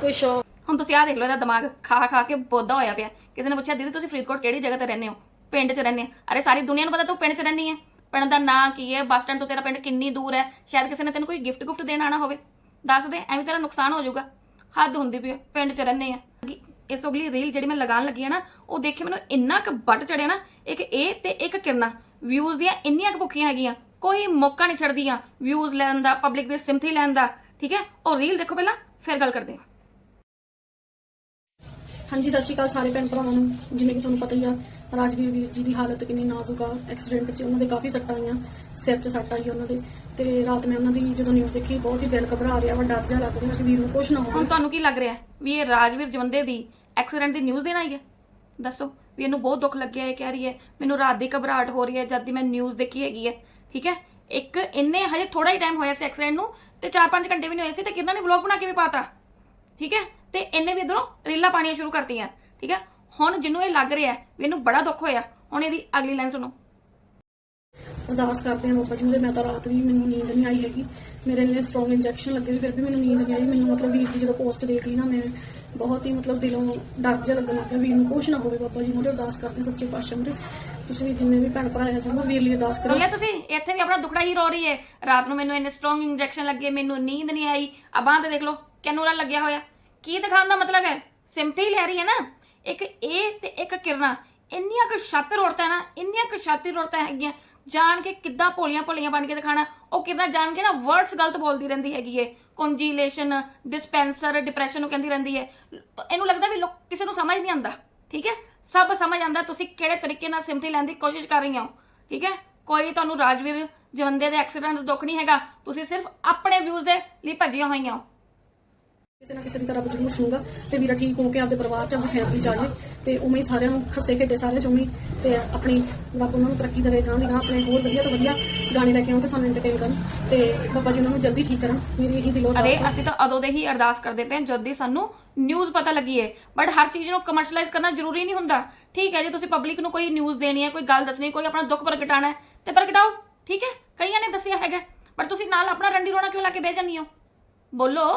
ਕੋਈ ਸ਼ੌਕ ਹੁਣ ਤੁਸੀਂ ਆਹ ਦੇਖ ਲਓ ਇਹਦਾ ਦਿਮਾਗ ਖਾ ਖਾ ਕੇ ਬੋਦਾ ਹੋਇਆ ਪਿਆ। ਕਿਸੇ ਨੇ ਪੁੱਛਿਆ ਦੀਦੀ ਤੁਸੀਂ ਫਰੀਦਕੋਟ ਕਿਹੜੀ ਜਗ੍ਹਾ ਤੇ ਰਹਿੰਦੇ ਹੋ? ਪਿੰਡ 'ਚ ਰਹਿੰਦੇ ਆ। ਅਰੇ ਸਾਰੀ ਦੁਨੀਆ ਨੂੰ ਪਤਾ ਤੂੰ ਪਿੰਡ 'ਚ ਰਹਿੰਦੀ ਹੈ ਪਿੰਡ ਦਾ ਨਾਂ ਕੀ ਹੈ? ਬੱਸ ਸਟੈਂਡ ਤੋਂ ਤੇਰਾ ਪਿੰਡ ਕਿੰਨੀ ਦੂਰ ਹੈ? ਸ਼ਾਇਦ ਕਿਸੇ ਨੇ ਤੈਨੂੰ ਕੋਈ ਗਿਫਟ ਗੁਫਟ ਦੇਣ ਆਣਾ ਹੋਵੇ। ਦੱਸ ਦੇ ਐਵੇਂ ਤੇਰਾ ਨੁਕਸਾਨ ਹੋ ਜਾਊਗਾ। ਹੱਦ ਹੁੰਦੀ ਪਈ ਹੈ, ਪਿੰਡ 'ਚ ਰਹਿੰਦੇ ਆ। ਇਸ ਅਗਲੀ ਰੀਲ ਜਿਹੜੀ ਮੈਂ ਲਗਾਉਣ ਲੱਗੀ ਆ ਨਾ ਉਹ ਦੇਖੇ ਮੈਨੂੰ ਇੰਨਾ ਕੁ ਵੱਟ ਚੜਿਆ ਨਾ ਇੱਕ ਇਹ ਤੇ ਇੱਕ ਕਿਰਨਾ। ਵਿਊਜ਼ ਦੀਆਂ ਇੰਨੀਆਂ ਕੁ ਭੁੱਖੀਆਂ ਹੈਗੀਆਂ ਕੋਈ ਮੌਕਾ ਨਹੀਂ ਛੱਡਦੀਆਂ ਵਿਊਜ਼ ਲੈਣ ਦਾ ਪਬਲਿਕ ਦੇ ਸਿੰਪਥੀ ਲੈਣ ਦਾ ਠੀਕ ਹੈ? ਉਹ ਰੀਲ ਦੇਖੋ ਪਹਿਲਾਂ ਫਿਰ ਗੱਲ ਕਰਦੇ ਹਾਂ। ਹਾਂਜੀ ਸਤਿ ਸ਼੍ਰੀ ਅਕਾਲ ਸਾਰੇ ਭੈਣ ਭਰਾਵਾਂ ਨੂੰ। ਜਿਵੇਂ ਕਿ ਤੁਹਾਨੂੰ ਪਤਾ ਹੀ ਆ ਰਾਜਵੀਰ ਵੀਰ ਜੀ ਦੀ ਹਾਲਤ ਕਿੰਨੀ ਨਾਜ਼ੁਕ ਆ। ਐਕਸੀਡੈਂਟ 'ਚ ਉਹਨਾਂ ਦੇ ਕਾਫੀ ਸੱਟਾਂ ਆਈਆਂ ਸਿਰ 'ਚ ਸੱਟ ਆਈ ਉਹਨਾਂ ਦੇ। ਤੇ ਰਾਤ ਮੈਂ ਉਹਨਾਂ ਦੀ ਜਦੋਂ ਨਿਊਜ਼ ਦੇਖੀ ਬਹੁਤ ਹੀ ਦਿਲ ਘਬਰਾ ਰਿਹਾ ਵਾ ਡਰ ਜਿਹਾ ਲੱਗ ਰਿਹਾ ਕਿ ਵੀਰ ਨੂੰ ਕੁਝ ਨਾ ਹੁਣ ਹੋਵੇ ਤੁਹਾਨੂੰ ਕੀ ਲੱਗ ਰਿਹਾ? ਵੀ ਇਹ ਰਾਜਵੀਰ ਜਵੰਦੇ ਦੀ ਐਕਸੀਡੈਂਟ ਦੀ ਨਿਊਜ਼ ਦੇਣ ਆਈ ਹੈ? ਦੱਸੋ, ਵੀ ਇਹਨੂੰ ਬਹੁਤ ਦੁੱਖ ਲੱਗਿਆ ਹੈ ਕਹਿ ਰਹੀ ਹੈ, ਮੈਨੂੰ ਰਾਤ ਦੀ ਘਬਰਾਹਟ ਹੋ ਰਹੀ ਹੈ, ਜਦ ਦੀ ਮੈਂ ਨਿਊਜ਼ ਦੇਖੀ ਹੈਗੀ ਹੈ, ਠੀਕ ਹੈ? ਇੱਕ ਇੰਨੇ ਹਜੇ ਥੋੜਾ ਹੀ ਟਾਈਮ ਹੋਇਆ ਸੀ ਐਕਸੀਡੈਂਟ ਨੂੰ, ਤੇ 4-5 ਘੰਟੇ ਵੀ ਨਹੀਂ ਹੋਏ ਸੀ, ਤੇ ਕਿਰਨਾ ਨੇ ਵਲੌਗ ਬਣਾ ਕੇ ਵੀ ਪਾਤਾ, ਠੀਕ ਹੈ? ਤੇ ਇਹਨੇ ਵੀ ਇਧਰੋਂ ਰੀਲਾਂ ਪਾਣੀਆਂ ਸ਼ੁਰੂ ਕਰਤੀਆਂ, ਠੀਕ ਹੈ? ਹੁਣ ਜਿਹਨੂੰ ਇਹ ਲੱਗ ਰਿਹਾ ਵੀ ਇਹਨੂੰ ਬੜਾ ਦੁੱਖ ਹੋਇਆ, ਹੁਣ ਇਹਦੀ ਅਗਲੀ ਲਾਈਨ ਸੁਣੋ। ਅਰਦਾਸ ਕਰਦੇ ਹਾਂ ਬਾਬਾ ਜੀ ਦੇ ਮੈਂ ਤਾਂ ਰਾਤ ਵੀ ਮੈਨੂੰ ਨੀਂਦ ਨਹੀਂ ਆਈ ਹੈਗੀ, ਮੇਰੇ ਇੰਨੇ ਸਟਰੋਂਗ ਇੰਜੈਕਸ਼ਨ ਲੱਗੇ ਫਿਰ ਵੀ ਮੈਨੂੰ ਨੀਂਦ ਨਹੀਂ ਆਈ, ਮੈਨੂੰ ਮਤਲਬ ਵੀਰ ਦੀ ਜਦੋਂ ਪੋਸਟ ਦੇਖ ਲਈ ਨਾ, ਮੈਂ ਬਹੁਤ ਹੀ ਮਤਲਬ ਦਿਲੋਂ ਡਰ ਜਿਹਾ ਲੱਗਣ ਲੱਗ ਗਿਆ ਵੀਰ ਨੂੰ ਕੁਝ ਨਾ ਹੋਵੇ ਬਾਬਾ ਜੀ ਮੋਰੇ ਅਰਦਾਸ ਕਰਦੇ ਸੱਚੇ ਪਾਤਸ਼ਾਹ ਮੋਰੇ ਤੁਸੀਂ ਵੀ ਜਿੰਨੇ ਵੀ ਭੈਣ ਭਰਾ ਆ ਜਾਂਦੇ ਵੀਰ ਲਈ ਅਰਦਾਸ ਕਰੋ। ਲਿਆ ਤੁਸੀਂ ਇੱਥੇ ਵੀ ਆਪਣਾ ਦੁਖੜਾ ਹੀ ਰੋ ਰਹੀ ਹੈ ਰਾਤ ਨੂੰ ਮੈਨੂੰ ਇੰਨੇ ਸਟਰੋਂਗ ਇੰਜੈਕਸ਼ਨ ਲੱਗੇ, ਮੈਨੂੰ ਨੀਂਦ ਨਹੀਂ ਆਈ। ਆ ਬਾਂਹ ਤੇ ਦੇਖ ਲਓ ਕੈਨੂਲਾ ਲੱਗਿਆ ਹੋਇਆ। ਕੀ ਦਿਖਾਉਣ ਦਾ ਮਤਲਬ ਹੈ? ਸਿੰਪਥੀ ਲੈ ਰਹੀ ਹੈ ਨਾ। ਇੱਕ ਇਹ ਤੇ ਇੱਕ ਕਿਰਨਾ। ਇੰਨੀਆਂ ਕੁ ਛਾਤਰ ਔਰਤਾਂ ਨਾ, ਇੰਨੀਆਂ ਕੁ ਛਾਤਰ ਔਰਤਾਂ ਹੈਗੀਆਂ। ਜਾਣ ਕੇ ਕਿੱਦਾਂ ਭੋਲੀਆਂ ਭੋਲੀਆਂ ਬਣ ਕੇ ਦਿਖਾਣਾ, ਉਹ ਕਿਰਨਾ ਜਾਣ ਕੇ ਨਾ ਵਰਡਸ ਗਲਤ ਬੋਲਦੀ ਰਹਿੰਦੀ ਹੈਗੀ ਏ ਕੰਜੀਲੇਸ਼ਨ ਡਿਸਪੈਂਸਰ ਡਿਪਰੈਸ਼ਨ ਨੂੰ ਕਹਿੰਦੀ ਰਹਿੰਦੀ ਹੈ। ਇਹਨੂੰ ਲੱਗਦਾ ਵੀ ਲੋਕ ਕਿਸੇ ਨੂੰ ਸਮਝ ਨਹੀਂ ਆਉਂਦਾ, ਠੀਕ ਹੈ? ਸਭ ਸਮਝ ਆਉਂਦਾ, ਤੁਸੀਂ ਕਿਹੜੇ ਤਰੀਕੇ ਨਾਲ ਸਿਮਤੀ ਲੈਣ ਦੀ ਕੋਸ਼ਿਸ਼ ਕਰ ਰਹੀਆਂ ਹੋ, ਠੀਕ ਹੈ? ਕੋਈ ਤੁਹਾਨੂੰ ਰਾਜਵੀਰ ਜਵੰਦੇ ਦੇ ਐਕਸੀਡੈਂਟ ਦਾ ਦੁੱਖ ਨਹੀਂ ਹੈਗਾ, ਤੁਸੀਂ ਸਿਰਫ ਆਪਣੇ ਵਿਊਜ਼ ਦੇ ਲਈ ਭੱਜੀਆਂ ਹੋਈਆਂ ਹੋ। ਕਿਸੇ ਨਾ ਕਿਸੇ ਦੀ ਤਰ੍ਹਾਂ ਜ਼ਰੂਰ ਸੁਣੂਗਾ ਤੇ ਵੀਰਾ ਠੀਕ ਹੋ ਕੇ ਆਪਦੇ ਪਰਿਵਾਰ ਚ ਆਪਣੀ ਫੈਮਿਲੀ ਚ ਆ ਜਾਏ ਤੇ ਉਵੇਂ ਹੀ ਸਾਰਿਆਂ ਨੂੰ ਹੱਸੇ ਖੇਡੇ ਸਾਰੇ ਚ ਉਵੇਂ ਹੀ ਤੇ ਆਪਣੀ ਰੱਬ ਉਹਨਾਂ ਨੂੰ ਤਰੱਕੀ ਦੇਵੇ ਗਾਂ ਦੀ ਗਾਂ ਆਪਣੇ ਹੋਰ ਵਧੀਆ ਤੋਂ ਵਧੀਆ ਗਾਣੇ ਲੈ ਕੇ ਆਉਣ ਤੇ ਸਾਨੂੰ ਐਂਟਰਟੇਨ ਕਰਨ ਤੇ ਬਾਬਾ ਜੀ ਉਹਨਾਂ ਨੂੰ ਜਲਦੀ ਠੀਕ ਕਰਨ। ਮੇਰੀ ਇਹੀ ਦਿਲੋਂ ਅਰੇ ਅਸੀਂ ਤਾਂ ਉਦੋਂ ਦੇ ਹੀ ਅਰਦਾਸ ਕਰਦੇ ਪਏ ਜਦ ਦੀ ਸਾਨੂੰ ਨਿਊਜ਼ ਪਤਾ ਲੱਗੀ ਹੈ ਬਟ ਹਰ ਚੀਜ਼ ਨੂੰ ਕਮਰਸ਼ੀਅਲਾਈਜ਼ ਕਰਨਾ ਜ਼ਰੂਰੀ ਨਹੀਂ ਹੁੰਦਾ। ਠੀਕ ਹੈ ਜੇ ਤੁਸੀਂ ਪਬਲਿਕ ਨੂੰ ਕੋਈ ਨਿਊਜ਼ ਦੇਣੀ ਹੈ ਕੋਈ ਗੱਲ ਦੱਸਣੀ ਕੋਈ ਆਪਣਾ ਦੁੱਖ ਪ੍ਰਗਟਾਣਾ ਹੈ ਤੇ ਪ੍ਰਗਟਾਓ। ਠੀਕ ਹੈ? ਕਈਆਂ ਨੇ ਦੱਸਿਆ ਹੈਗਾ। ਪਰ ਤੁਸੀਂ ਨਾਲ ਆਪਣਾ ਰੰਡੀ ਰੋਣਾ ਕਿਉਂ ਲਾ ਕੇ ਬਹਿ ਜਾਂਦੀ ਹੋ? ਬੋਲੋ।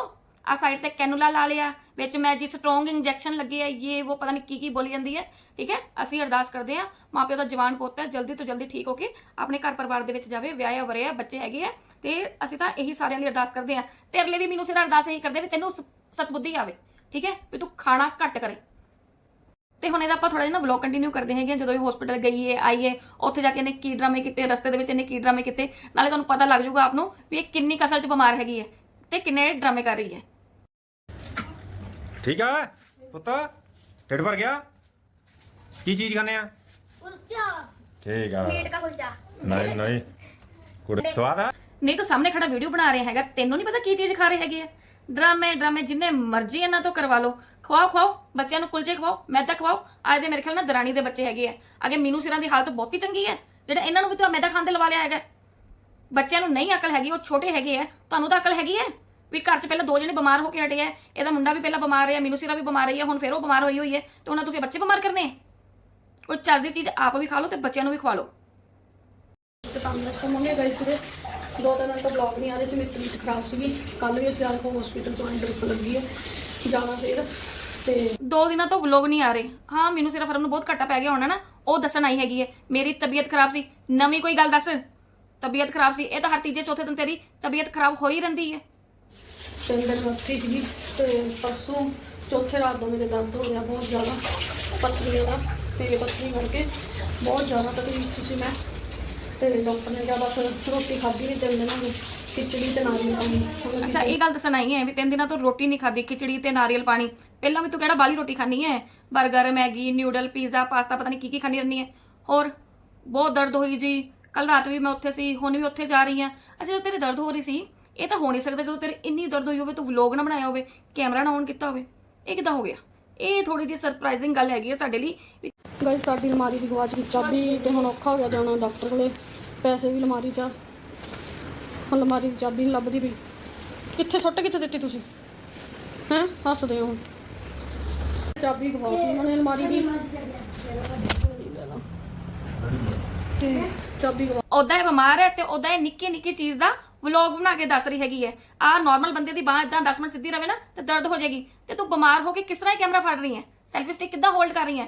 ਆ ਸਾਈਡ ਤੇ ਕੈਨੂਲਾ ਲਾ ਲਿਆ, ਵਿੱਚ ਮੈਂ ਜੀ ਸਟਰੋਂਗ ਇੰਜੈਕਸ਼ਨ ਲੱਗੇ ਆ ਇਹ ਉਹ ਪਤਾ ਨਹੀਂ ਕੀ ਕੀ ਬੋਲੀ ਜਾਂਦੀ ਹੈ, ਠੀਕ ਹੈ? ਅਸੀਂ ਅਰਦਾਸ ਕਰਦੇ ਆ ਮਾਪਿਓ ਦਾ ਜਵਾਨ ਪੁੱਤ ਹੈ, ਜਲਦੀ ਤੋਂ ਜਲਦੀ ਠੀਕ ਹੋ ਕੇ ਆਪਣੇ ਘਰ ਪਰਿਵਾਰ ਦੇ ਵਿੱਚ ਜਾਵੇ, ਵਿਆਹਿਆ ਵਰਿਆ ਬੱਚੇ ਹੈਗੇ ਆ, ਤੇ ਅਸੀਂ ਤਾਂ ਇਹੀ ਸਾਰਿਆਂ ਲਈ ਅਰਦਾਸ ਕਰਦੇ ਆ ਤੇਰੇ ਲਈ ਵੀ ਮੈਨੂੰ ਸਿਰ ਅਰਦਾਸ ਇਹੀ ਕਰਦੇ ਵੀ ਤੈਨੂੰ ਸ- ਸਤਬੁੱਧੀ ਆਵੇ, ਠੀਕ ਹੈ? ਵੀ ਤੂੰ ਖਾਣਾ ਘੱਟ ਕਰੇ। ਤੇ ਹੁਣ ਇਹਦਾ ਆਪਾਂ ਥੋੜਾ ਜਿਹਾ ਨਾ ਵਲੌਗ ਕੰਟੀਨਿਊ ਕਰਦੇ ਹੈਗੇ ਹਾਂ। ਜਦੋਂ ਇਹ ਹਸਪੀਟਲ ਗਈ ਹੈ, ਆਈ ਹੈ, ਉੱਥੇ ਜਾ ਕੇ ਇਹਨੇ ਕੀ ਡਰਾਮੇ ਕੀਤੇ, ਰਸਤੇ ਦੇ ਵਿੱਚ ਇਹਨੇ ਕੀ ਡਰਾਮੇ ਕੀਤੇ, ਨਾਲੇ ਤੁਹਾਨੂੰ ਪਤਾ ਲੱਗ ਜਾਊਗਾ ਆਪ ਨੂੰ ਵੀ ਇਹ ਕਿੰਨੀ ਕਸਲ 'ਚ ਬਿਮਾਰ ਹੈਗੀ ਹੈ, ਤੇ ਕਿੰਨੇ ਡਰਾਮੇ ਕਰ ਰਹੀ ਹੈ। ਠੀਕ ਆ? ਪੁੱਤ ਢਿੱਡ ਭਰ ਗਿਆ? ਕੀ ਚੀਜ਼ ਖਾਣੇ ਆ? ਕੁਲਚਾ। ਠੀਕ ਆ। ਮੀਟ ਦਾ ਕੁਲਚਾ। ਨਹੀਂ ਨਹੀਂ। ਕੁੜੇ ਸਵਾਦ ਆ? ਨਹੀਂ ਤੂੰ ਸਾਹਮਣੇ ਖੜਾ ਵੀਡੀਓ ਬਣਾ ਰਿਹਾ ਹੈਗਾ। ਤੈਨੂੰ ਨਹੀਂ ਪਤਾ ਕੀ ਚੀਜ਼ ਖਾ ਰਹੇ ਹੈਗੇ ਆ? ਡਰਾਮੇ ਡਰਾਮੇ ਜਿੰਨੇ ਮਰਜ਼ੀ ਇਹਨਾਂ ਤੋਂ ਕਰਵਾ ਲਓ। ਖਵਾਓ ਖਵਾਓ। ਬੱਚਿਆਂ ਨੂੰ ਕੁਲਚੇ ਖਵਾਓ ਮੈਦਾ ਖਵਾਓ। ਅੱਜ ਦੇ ਮੇਰੇ ਖਿਆਲ ਨਾਲ ਦਰਾਣੀ ਦੇ ਬੱਚੇ ਹੈਗੇ ਆ। ਅਗੇ ਮੀਨੂ ਸਿਰਾਂ ਦੀ ਹਾਲਤ ਬਹੁਤੀ ਚੰਗੀ ਹੈ। ਜਿਹੜਾ ਇਹਨਾਂ ਨੂੰ ਵੀ ਤਾਂ ਮੈਦਾ ਖਾਣ ਤੇ ਲਵਾ ਲਿਆ ਹੈਗਾ। ਬੱਚਿਆਂ ਨੂੰ ਨਹੀਂ ਅਕਲ ਹੈਗੀ ਉਹ ਛੋਟੇ ਹੈਗੇ ਆ। ਤੁਹਾਨੂੰ ਤਾਂ ਅਕਲ ਹੈਗੀ ਹੈ? ਵੀ ਘਰ 'ਚ ਪਹਿਲਾਂ ਦੋ ਜਣੇ ਬਿਮਾਰ ਹੋ ਕੇ ਹਟੇ ਆ ਇਹਦਾ ਮੁੰਡਾ ਵੀ ਪਹਿਲਾਂ ਬਿਮਾਰ ਰਿਹਾ ਮੀਨੂ ਸਿਰਾ ਵੀ ਬਿਮਾਰ ਰਹੀ ਹੈ ਹੁਣ ਫਿਰ ਉਹ ਬਿਮਾਰ ਹੋਈ ਹੋਈ ਹੈ ਤੇ ਉਹਨਾਂ ਤੁਸੀਂ ਬੱਚੇ ਬਿਮਾਰ ਕਰਨੇ ਆ? ਕੋਈ ਚੱਜ ਦੀ ਚੀਜ਼ ਆਪ ਵੀ ਖਾ ਲਓ ਤੇ ਬੱਚਿਆਂ ਨੂੰ ਵੀ ਖਵਾ ਲਓ। ਤੇ ਸੀਗੇ ਦੋ ਤਿੰਨ ਦਿਨ ਤੋਂ ਬਲੌਗ ਨਹੀਂ ਆ ਰਹੇ ਸੀ ਮੇਰੀ ਤਬੀਅਤ ਖਰਾਬ ਸੀਗੀ ਕੱਲ ਵੀ ਅਸੀਂ ਆਲ ਕੋ ਹਸਪੀਟਲ ਤੋਂ ਡਰਿਪ ਲੱਗੀ ਹੈ ਜਾਣਾ ਫਿਰ ਤੇ ਦੋ ਦਿਨਾਂ ਤੋਂ ਵਲੋਗ ਨਹੀਂ ਆ ਰਹੇ। ਹਾਂ ਮੈਨੂੰ ਸਿਰਫ ਫਰਮ ਨੂੰ ਬਹੁਤ ਘਾਟਾ ਪੈ ਗਿਆ ਹੋਣਾ ਨਾ ਉਹ ਦੱਸਣ ਆਈ ਹੈਗੀ ਹੈ ਮੇਰੀ ਤਬੀਅਤ ਖਰਾਬ ਸੀ ਨਵੀਂ ਕੋਈ ਗੱਲ ਦੱਸ? ਤਬੀਅਤ ਖਰਾਬ ਸੀ ਇਹ ਤਾਂ ਹਰ ਤੀਜੇ ਚੌਥੇ ਦਿਨ ਤੇਰੀ ਤਬੀਅਤ ਖਰਾਬ ਹੋ ਹੀ ਰਹਿੰਦੀ ਹੈ ਤਿੰਨ ਦਿਨ ਉੱਥੇ ਸੀਗੀ ਤੇ ਪਰਸੋਂ ਚੌਥੇ ਰਾਤ ਦਾ ਮੇਰੇ ਦਰਦ ਹੋ ਰਿਹਾ ਬਹੁਤ ਜ਼ਿਆਦਾ, ਪੱਥਰੀਆਂ ਦਾ, ਤੇ ਪੱਥਰੀ ਕਰਕੇ ਬਹੁਤ ਜ਼ਿਆਦਾ ਤਕਲੀਫ ਸੀ ਮੈਂ। ਤੇ ਡਾਕਟਰ ਨੇ ਕਿਹਾ ਬਸ ਰੋਟੀ ਖਾਧੀ ਨਹੀਂ ਤਿੰਨ ਦਿਨਾਂ ਦੀ, ਖਿਚੜੀ ਤੇ ਨਾਰੀਅਲ ਪਾਣੀ। ਅੱਛਾ, ਇਹ ਗੱਲ ਦੱਸਣ ਆਈ ਹੈ ਵੀ ਤਿੰਨ ਦਿਨਾਂ ਤੋਂ ਰੋਟੀ ਨਹੀਂ ਖਾਧੀ, ਖਿਚੜੀ ਤੇ ਨਾਰੀਅਲ ਪਾਣੀ। ਪਹਿਲਾਂ ਵੀ ਤੂੰ ਕਿਹੜਾ ਬਾਲੀ ਰੋਟੀ ਖਾਣੀ ਹੈ 버ਗਰ ਮੈਗੀ ਨਿਊਡਲ ਪੀਜ਼ਾ, ਪਾਸਤਾ, ਪਤਾ ਨਹੀਂ ਕੀ ਕੀ ਖਾਣੀ ਰਹਿੰਦੀ ਹੈ ਹੋਰ, ਬਹੁਤ ਦਰਦ ਹੋਈ ਜੀ। ਕੱਲ ਰਾਤ ਵੀ ਮੈਂ ਉੱਥੇ ਸੀ, ਹੁਣ ਵੀ ਉੱਥੇ ਜਾ ਰਹੀ ਹਾਂ ਅੱਛਾ, ਜਦੋਂ ਤੇਰੇ ਦਰਦ ਹੋ ਰਹੀ ਸੀ ਇਹ ਤਾਂ ਹੋ ਨਹੀਂ ਸਕਦਾ ਜਦੋਂ ਤੇਰੇ ਇੰਨੀ ਦਰਦ ਹੋਈ ਹੋਵੇ ਤੂੰ ਵਲੌਗ ਨਾ ਬਣਾਇਆ ਹੋਵੇ ਕੈਮਰਾ ਨਾ ਔਨ ਕੀਤਾ ਹੋਵੇ। ਇਹ ਕਿੱਦਾਂ ਹੋ ਗਿਆ? ਇਹ ਥੋੜੀ ਜਿਹੀ ਸਰਪ੍ਰਾਈਜ਼ਿੰਗ ਗੱਲ ਹੈਗੀ ਹੈ ਸਾਡੇ ਲਈ। ਗਾਇਸ ਸਾਡੀ ਅਲਮਾਰੀ ਦੀ ਗਵਾਚ ਗਈ ਚਾਬੀ ਤੇ ਹੁਣ ਔਖਾ ਹੋ ਗਿਆ ਜਾਣਾ ਡਾਕਟਰ ਕੋਲੇ। ਪੈਸੇ ਵੀ ਅਲਮਾਰੀ 'ਚ ਆ। ਹੁਣ ਅਲਮਾਰੀ ਦੀ ਚਾਬੀ ਨਹੀਂ ਲੱਭਦੀ ਵੀ ਕਿੱਥੇ ਸੁੱਟ ਕਿੱਥੇ ਦਿੱਤੀ ਤੁਸੀਂ? ਹੈਂ? ਹੱਸਦੇ ਹੋ ਹੁਣ। ਚਾਬੀ ਗਵਾਤੀ ਉਹਨਾਂ ਨੇ ਅਲਮਾਰੀ ਦੀ। ਤੇ ਚਾਬੀ ਗਵਾ ਉਹਦਾ ਇਹ ਬਿਮਾਰ ਹੈ ਤੇ ਉਹਦਾ ਇਹ ਨਿੱਕੀ ਨਿੱਕੀ ਚੀਜ਼ ਦਾ ਵਲੌਗ ਬਣਾ ਕੇ ਦੱਸ ਰਹੀ ਹੈਗੀ ਹੈ। ਆ ਨਾਰਮਲ ਬੰਦੇ ਦੀ ਬਾਹ ਇਦਾਂ 10 ਮਿੰਟ ਸਿੱਧੀ ਰਵੇ ਨਾ, ਤੇ ਦਰਦ ਹੋ ਜਾਏਗੀ। ਤੇ ਤੂੰ ਬਿਮਾਰ ਹੋ ਕੇ ਕਿਸ ਤਰ੍ਹਾਂ ਇਹ ਕੈਮਰਾ ਫੜ ਰਹੀ ਹੈ? ਸੈਲਫੀ ਸਟਿਕ ਕਿੱਦਾਂ ਹੋਲਡ ਕਰ ਰਹੀ ਹੈ?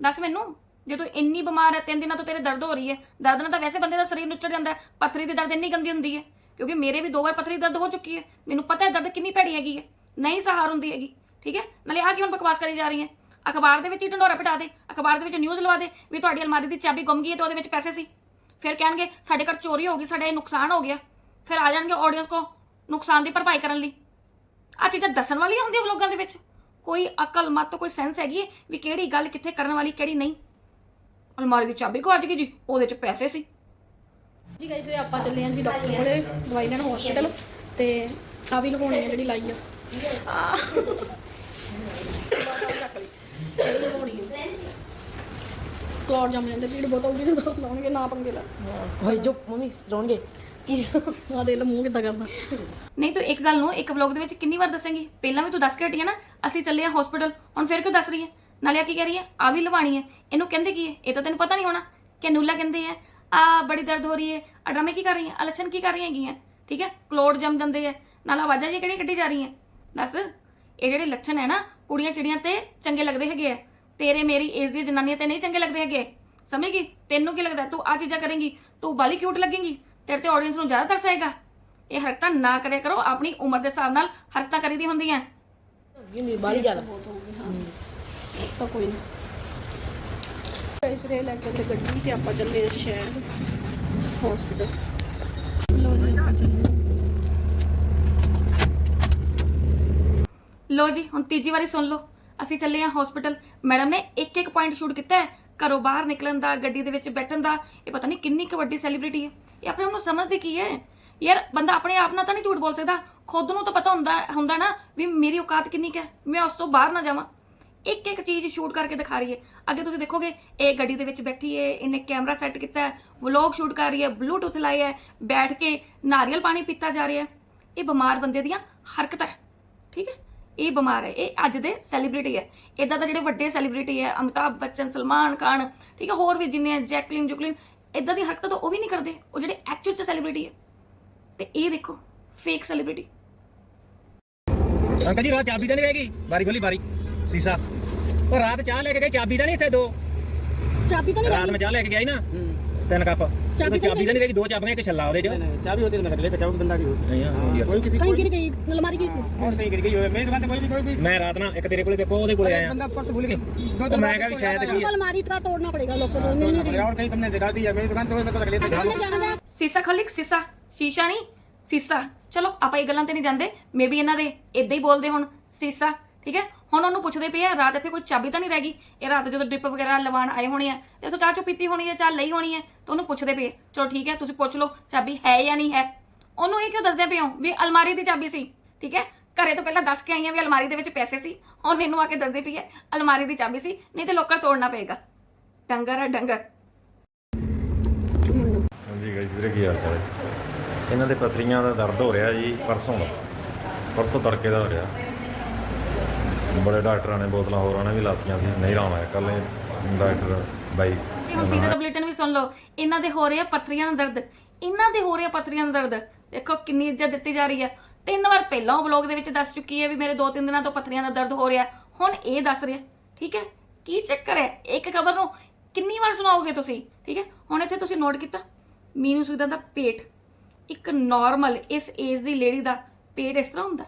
ਦੱਸ ਮੈਨੂੰ। ਜੇ ਤੂੰ ਇੰਨੀ ਬਿਮਾਰ ਹੈ, ਤਿੰਨ ਦਿਨਾਂ ਤੋਂ ਤੇਰੇ ਦਰਦ ਹੋ ਰਹੀ ਹੈ। ਦਰਦ ਨਾਲ ਤਾਂ ਵੈਸੇ ਬੰਦੇ ਦਾ ਸਰੀਰ ਨੁੱਚੜ ਜਾਂਦਾ ਪੱਥਰੀ ਦੀ ਦਰਦ ਇੰਨੀ ਗੰਦੀ ਹੁੰਦੀ ਹੈ। ਕਿਉਂਕਿ ਮੇਰੇ ਵੀ ਦੋ ਵਾਰ ਪੱਥਰੀ ਦਰਦ ਹੋ ਚੁੱਕੀ ਹੈ। ਮੈਨੂੰ ਪਤਾ ਹੈ ਦਰਦ ਕਿੰਨੀ ਭੈੜੀ ਹੈਗੀ ਹੈ। ਨਹੀਂ ਸਹਾਰ ਹੁੰਦੀ ਹੈਗੀ, ਠੀਕ ਹੈ? ਨਾਲੇ ਆ ਕੀ ਹੁਣ ਬਕਵਾਸ ਕਰੀ ਜਾ ਰਹੀ ਹੈ? ਅਖਬਾਰ ਦੇ ਵਿੱਚ ਹੀ ਢੰਡੋਰਾ ਪਿਟਾ ਦੇ, ਅਖਬਾਰ ਦੇ ਵਿੱਚ ਨਿਊਜ਼ ਲਵਾ ਦੇ ਵੀ ਤੁਹਾਡੀ ਅਲਮਾਰੀ ਦੀ ਚਾਬੀ ਗੁੰਮ ਗਈ ਹੈ ਤੇ ਉਹਦੇ ਵਿੱਚ ਪੈਸੇ ਸੀ। ਫਿਰ ਕਹਿਣਗੇ, ਸਾਡੇ ਘਰ ਚੋਰੀ ਹੋ ਗਈ, ਸਾਡਾ ਇਹ ਨੁਕਸਾਨ ਹੋ ਗਿਆ। ਫਿਰ ਆ ਜਾਣਗੇ ਆਡੀਅנס ਕੋ ਨੁਕਸਾਨ ਦੀ ਭਰਪਾਈ ਕਰਨ ਲਈ। ਆ ਚੀਜ਼ਾਂ ਦੱਸਣ ਵਾਲੀਆਂ ਹੁੰਦੀਆਂ ਵਲੋਗਾਂ ਦੇ ਵਿੱਚ। ਕੋਈ ਅਕਲ ਮਤ ਕੋਈ ਸੈਂਸ ਹੈਗੀ ਵੀ ਕਿਹੜੀ ਗੱਲ ਕਿੱਥੇ ਕਰਨ ਵਾਲੀ ਕਿਹੜੀ ਨਹੀਂ। ਅਲਮਾਰੀ ਦੀ ਚਾਬੀ ਖੋਜ ਗਈ ਜੀ? ਉਹਦੇ ਚ ਪੈਸੇ ਸੀ। ਜੀ ਗਾਇਸ ਇਹ ਆਪਾਂ ਚੱਲੇ ਆਂ ਜੀ ਡਾਕਟਰ ਕੋਲੇ ਦਵਾਈ ਲੈਣ ਹਸਪੀਟਲ ਤੇ ਆ ਵੀ ਲਗਾਉਣੀ ਹੈ ਜਿਹੜੀ ਲਾਈ ਆ। ਕਲੌਡ ਜੰਮ ਜਾਂਦੇ ਪੀੜ ਬਹੁਤ ਆਉਂਦੀ ਨਾ ਲਾਉਣਗੇ ਨਾ ਪੰਗੇ ਲੈ। ਹੋਏ ਜੋ ਮੋਨੀ ਰੋਣਗੇ ਨਹੀਂ, ਤੂੰ ਇੱਕ ਗੱਲ ਨੂੰ ਇੱਕ ਵਲੌਗ ਦੇ ਵਿੱਚ ਕਿੰਨੀ ਵਾਰ ਦੱਸੇਂਗੀ? ਪਹਿਲਾਂ ਵੀ ਤੂੰ ਦੱਸ ਕੇ ਹਟੀ ਹੈ ਨਾ, ਅਸੀਂ ਚੱਲੇ ਹਾਂ ਹਸਪੀਟਲ ਹੁਣ ਫਿਰ ਕਿਉਂ ਦੱਸ ਰਹੀ ਹੈ ਨਾਲੇ ਆ ਕੀ ਕਹਿ ਰਹੀ ਹੈ ਆ ਵੀ ਲਵਾਣੀ ਹੈ ਇਹਨੂੰ ਕਹਿੰਦੇ ਕੀ ਹੈ ਇਹ ਤਾਂ ਤੈਨੂੰ ਪਤਾ ਨਹੀਂ ਹੋਣਾ। ਕਿ ਨੂਲਾ ਕਹਿੰਦੇ ਆ ਆ ਬੜੀ ਦਰਦ ਹੋ ਰਹੀ ਹੈ ਆ ਡਰਾਮੇ ਕੀ ਕਰ ਰਹੀ ਹੈ ਅਲਛਣ ਕੀ ਕਰ ਰਹੀਆਂ ਹੈਗੀਆਂ? ਠੀਕ ਹੈ ਕਲੋੜ ਜੰਮ ਜਾਂਦੇ ਆ। ਨਾਲ ਆਵਾਜ਼ਾਂ ਜੀ ਕਿਹੜੀਆਂ ਕੱਢੀ ਜਾ ਰਹੀਆਂ? ਦੱਸ, ਇਹ ਜਿਹੜੇ ਲੱਛਣ ਹੈ ਨਾ, ਕੁੜੀਆਂ ਚਿੜੀਆਂ ਤੇ ਚੰਗੇ ਲੱਗਦੇ ਹੈਗੇ ਆ। ਤੇਰੇ ਮੇਰੀ ਏਜ ਦੀਆਂ ਜਨਾਨੀਆਂ ਤੇ ਨਹੀਂ ਚੰਗੇ ਲੱਗਦੇ ਹੈਗੇ। ਸਮਝੀ ਤੈਨੂੰ ਕੀ ਲੱਗਦਾ? ਤੂੰ ਆ ਚੀਜ਼ਾਂ ਕਰੇਂਗੀ? ਤੂੰ ਬਾਲੀ ਕਿਊਟ ਲੱਗੇਂਗੀ? ਤੇਰੇ ਤੇ ਆਡੀਅנס ਨੂੰ ਜ਼ਿਆਦਾ ਦੱਸੇਗਾ ਇਹ ਹਰਕਤਾਂ ਨਾ ਕਰਿਆ ਕਰੋ ਆਪਣੀ ਉਮਰ ਦੇ ਹਿਸਾਬ ਨਾਲ ਹਰਕਤਾਂ ਕਰੀਦੀ ਹੁੰਦੀਆਂ। ਲੋ ਜੀ ਹੁਣ ਤੀਜੀ ਵਾਰੀ ਸੁਣ ਲਓ। ਅਸੀਂ ਚੱਲੇ ਆ ਹਸਪੀਟਲ ਮੈਡਮ ਨੇ ਇੱਕ ਇੱਕ ਪੁਆਇੰਟ ਸ਼ੂਟ ਕੀਤਾ ਹੈ। ਘਰੋਂ ਬਾਹਰ ਨਿਕਲਣ ਦਾ ਗੱਡੀ ਦੇ ਵਿੱਚ ਬੈਠਣ ਦਾ ਇਹ ਪਤਾ ਨਹੀਂ ਕਿੰਨੀ ਕੁ ਵੱਡੀ ਸੈਲੀਬ੍ਰਿਟੀ ਹੈ। ਇਹ ਆਪਣੇ ਆਪ ਨੂੰ ਸਮਝਦੇ ਕੀ ਹੈ? ਯਾਰ, ਬੰਦਾ ਆਪਣੇ ਆਪ ਨਾਲ ਤਾਂ ਨਹੀਂ ਝੂਠ ਬੋਲ ਸਕਦਾ। ਖੁਦ ਨੂੰ ਤਾਂ ਪਤਾ ਹੁੰਦਾ ਹੁੰਦਾ ਨਾ ਵੀ ਮੇਰੀ ਔਕਾਤ ਕਿੰਨੀ ਕੁ ਹੈ, ਮੈਂ ਉਸ ਤੋਂ ਬਾਹਰ ਨਾ ਜਾਵਾਂ। ਇੱਕ ਇੱਕ ਚੀਜ਼ ਸ਼ੂਟ ਕਰਕੇ ਦਿਖਾ ਰਹੀ ਹੈ। ਅੱਗੇ ਤੁਸੀਂ ਦੇਖੋਗੇ, ਇਹ ਗੱਡੀ ਦੇ ਵਿੱਚ ਬੈਠੀ ਹੈ, ਇਹਨੇ ਕੈਮਰਾ ਸੈੱਟ ਕੀਤਾ ਹੈ ਵਲੌਗ ਸ਼ੂਟ ਕਰ ਰਹੀ ਹੈ ਬਲੂਟੁੱਥ ਲਾਇਆ ਹੈ, ਬੈਠ ਕੇ ਨਾਰੀਅਲ ਪਾਣੀ ਪੀਤਾ ਜਾ ਰਿਹਾ ਹੈ। ਇਹ ਬਿਮਾਰ ਬੰਦੇ ਦੀਆਂ ਹਰਕਤਾਂ ਹੈ, ਠੀਕ ਹੈ? ਇਹ ਬਿਮਾਰ ਹੈ, ਇਹ ਅੱਜ ਦੇ ਸੈਲੀਬ੍ਰਿਟੀ ਹੈ। ਇਦਾਂ ਦਾ ਜਿਹੜੇ ਵੱਡੇ ਸੈਲੀਬ੍ਰਿਟੀ ਹੈ, ਅਮਿਤਾਭ ਬੱਚਨ, ਸਲਮਾਨ ਖਾਨ, ਠੀਕ ਹੈ? ਹੋਰ ਵੀ ਜਿੰਨੇ ਆ ਜੈਕਲਿਨ ਜੁਕਲਿਨ ਇਦਾਂ ਦੀ ਹਰਕਤਾਂ ਤਾਂ ਉਹ ਵੀ ਨਹੀਂ ਕਰਦੇ। ਉਹ ਜਿਹੜੇ ਐਕਚੁਅਲ ਚ ਸੈਲੀਬ੍ਰਿਟੀ ਹੈ ਤੇ ਇਹ ਦੇਖੋ ਫੇਕ ਸੈਲੀਬ੍ਰਿਟੀ ਅੰਕਲ ਜੀ ਰਾਤ ਚਾਬੀ ਤਾਂ ਨਹੀਂ ਰਹਿ ਗਈ? ਬਾਰੀ ਖੋਲੀ ਬਾਰੀ। ਸੀਸਾ। ਉਹ ਰਾਤ ਚਾਹ ਲੈ ਕੇ ਗਏ ਚਾਬੀ ਤਾਂ ਨਹੀਂ ਇੱਥੇ ਦੋ। ਚਾਬੀ ਤਾਂ ਰਾਤ ਮੈਂ ਚਾਹ ਲੈ ਕੇ ਗਿਆ ਸੀ ਨਾ। ਤਿੰਨ ਕੱਪ ਚਾਬੀ ਚਾਬੀ ਤਾਂ ਨਹੀਂ ਰਹੀ ਦੋ ਚਾਬੀਆਂ ਇੱਕ ਛੱਲਾ ਉਹਦੇ ਚ चाबी होती है ना रख लेते क्या वो बंदा की होती ਨਹੀਂ, हाँ, हाँ, कोई किसी कहीं गिर कोई- गई अलमारी गई थी और कहीं गिर गई हो मेरी दुकान पे कोई भी कोई भी ਮੈਂ ਰਾਤ ਨਾ ਇੱਕ ਤੇਰੇ ਕੋਲੇ ਦੇਖੋ ਉਹਦੇ ਕੋਲੇ अरे, ਆਇਆ बंदा पर्स भूल गई दो तो मैं कहा भी शायद की- अलमारी का तोड़ना पड़ेगा लोग को मिल नहीं रही और कहीं तुमने दिखा दिया मेरी दुकान तो मैं तो रख लेते हमने जाना था ਸੀਸਾ ਖਲਿਕ ਸੀਸਾ ਸ਼ੀਸ਼ਾ ਨਹੀਂ ਸੀਸਾ ਚਲੋ ਆਪਾਂ ਇਹ ਗੱਲਾਂ ਤੇ ਨਹੀਂ ਜਾਂਦੇ ਮੇਬੀ ਇਹਨਾਂ ਦੇ ਇਦਾਂ ਹੀ ਬੋਲਦੇ ਹੁਣ ਸੀਸਾ ਠੀਕ ਹੈ? ਹੁਣ ਉਹਨੂੰ ਪੁੱਛਦੇ ਪਏ ਆ, ਰਾਤ ਇੱਥੇ ਕੋਈ ਚਾਬੀ ਤਾਂ ਨਹੀਂ ਰਹਿ ਗਈ? ਇਹ ਰਾਤ ਜਦੋਂ ਡ੍ਰਿਪ ਵਗੈਰਾ ਲਵਾਉਣ ਆਏ ਹੋਣੇ ਆ, ਤੇ ਉੱਥੋਂ ਚਾਹ ਚੋ ਪੀਤੀ ਹੋਣੀ ਹੈ, ਚਾਹ ਲਈ ਹੋਣੀ ਹੈ, ਤੇ ਉਹਨੂੰ ਪੁੱਛਦੇ ਪਏ ਚਲੋ ਠੀਕ ਹੈ, ਤੁਸੀਂ ਪੁੱਛ ਲਓ, ਚਾਬੀ ਹੈ ਜਾਂ ਨਹੀਂ ਹੈ? ਉਹਨੂੰ ਇਹ ਕਿਉਂ ਦੱਸਦੇ ਪਏ ਵੀ ਅਲਮਾਰੀ ਦੀ ਚਾਬੀ ਸੀ? ਠੀਕ ਹੈ? ਘਰੇ ਤੋਂ ਪਹਿਲਾਂ ਦੱਸ ਕੇ ਆਈਆਂ ਵੀ ਅਲਮਾਰੀ ਦੇ ਵਿੱਚ ਪੈਸੇ ਸੀ। ਹੁਣ ਇਹਨੂੰ ਆ ਕੇ ਦੱਸਦੀ ਪਈ ਹੈ, ਅਲਮਾਰੀ ਦੀ ਚਾਬੀ ਸੀ, ਨਹੀਂ ਤੇ ਲੋਕਾਂ ਤੋੜਨਾ ਪਏਗਾ। ਡੰਗਰ ਹੈ, ਡੰਗਰ। ਹਾਂਜੀ ਗਾਇਸ ਵੀਰੇ ਕੀ ਹਾਲ ਚਾਲ ਹੈ? ਇਹਨਾਂ ਦੇ ਪਥਰੀਆਂ ਦਾ ਦਰਦ ਹੋ ਰਿਹਾ ਜੀ, ਪਰਸੋਂ ਦਾ। ਪਰਸੋਂ ਤੜਕੇ ਦਾ ਹੋ ਰਿਹਾ। ਬੜੇ ਡਾਕਟਰਾਂ ਨੇ ਬੋਤਲਾਂ ਹੋਰਾਂ ਨੇ ਵੀ ਲਾਤੀਆਂ ਸੀ, ਨਹੀਂ ਆਰਾਮ ਆਇਆ ਕੱਲ ਡਾਕਟਰ ਬਾਈ। ਤੇ ਹੁਣ ਸੀਧਾ ਬੁਲੇਟਿਨ ਵੀ ਸੁਣ ਲਓ, ਇਹਨਾਂ ਦੇ ਹੋ ਰਿਹਾ ਪੱਥਰੀਆਂ ਦਾ ਦਰਦ, ਇਹਨਾਂ ਦੇ ਹੋ ਰਿਹਾ ਪੱਥਰੀਆਂ ਦਾ ਦਰਦ। ਦੇਖੋ ਕਿੰਨੀ ਇੱਜ਼ਤ ਦਿੱਤੀ ਜਾ ਰਹੀ ਹੈ ਤਿੰਨ ਵਾਰ ਪਹਿਲਾਂ ਵਲੌਗ ਦੇ ਵਿੱਚ ਦੱਸ ਚੁੱਕੀ ਹੈ ਵੀ ਮੇਰੇ ਦੋ ਤਿੰਨ ਦਿਨਾਂ ਤੋਂ ਪੱਥਰੀਆਂ ਦਾ ਦਰਦ ਹੋ ਰਿਹਾ। ਹੁਣ ਇਹ ਦੱਸ ਰਿਹਾ, ਠੀਕ ਹੈ? ਕੀ ਚੱਕਰ ਹੈ? ਇੱਕ ਖਬਰ ਨੂੰ ਕਿੰਨੀ ਵਾਰ ਸੁਣਾਓਗੇ ਤੁਸੀਂ, ਠੀਕ ਹੈ? ਹੁਣ ਇੱਥੇ ਤੁਸੀਂ ਨੋਟ ਕੀਤਾ, ਮੀਨੂ ਸੁਦਾ ਦਾ ਪੇਟ। ਇੱਕ ਨਾਰਮਲ ਇਸ ਏਜ ਦੀ ਲੇਡੀ ਦਾ ਪੇਟ ਇਸ ਤਰ੍ਹਾਂ ਹੁੰਦਾ।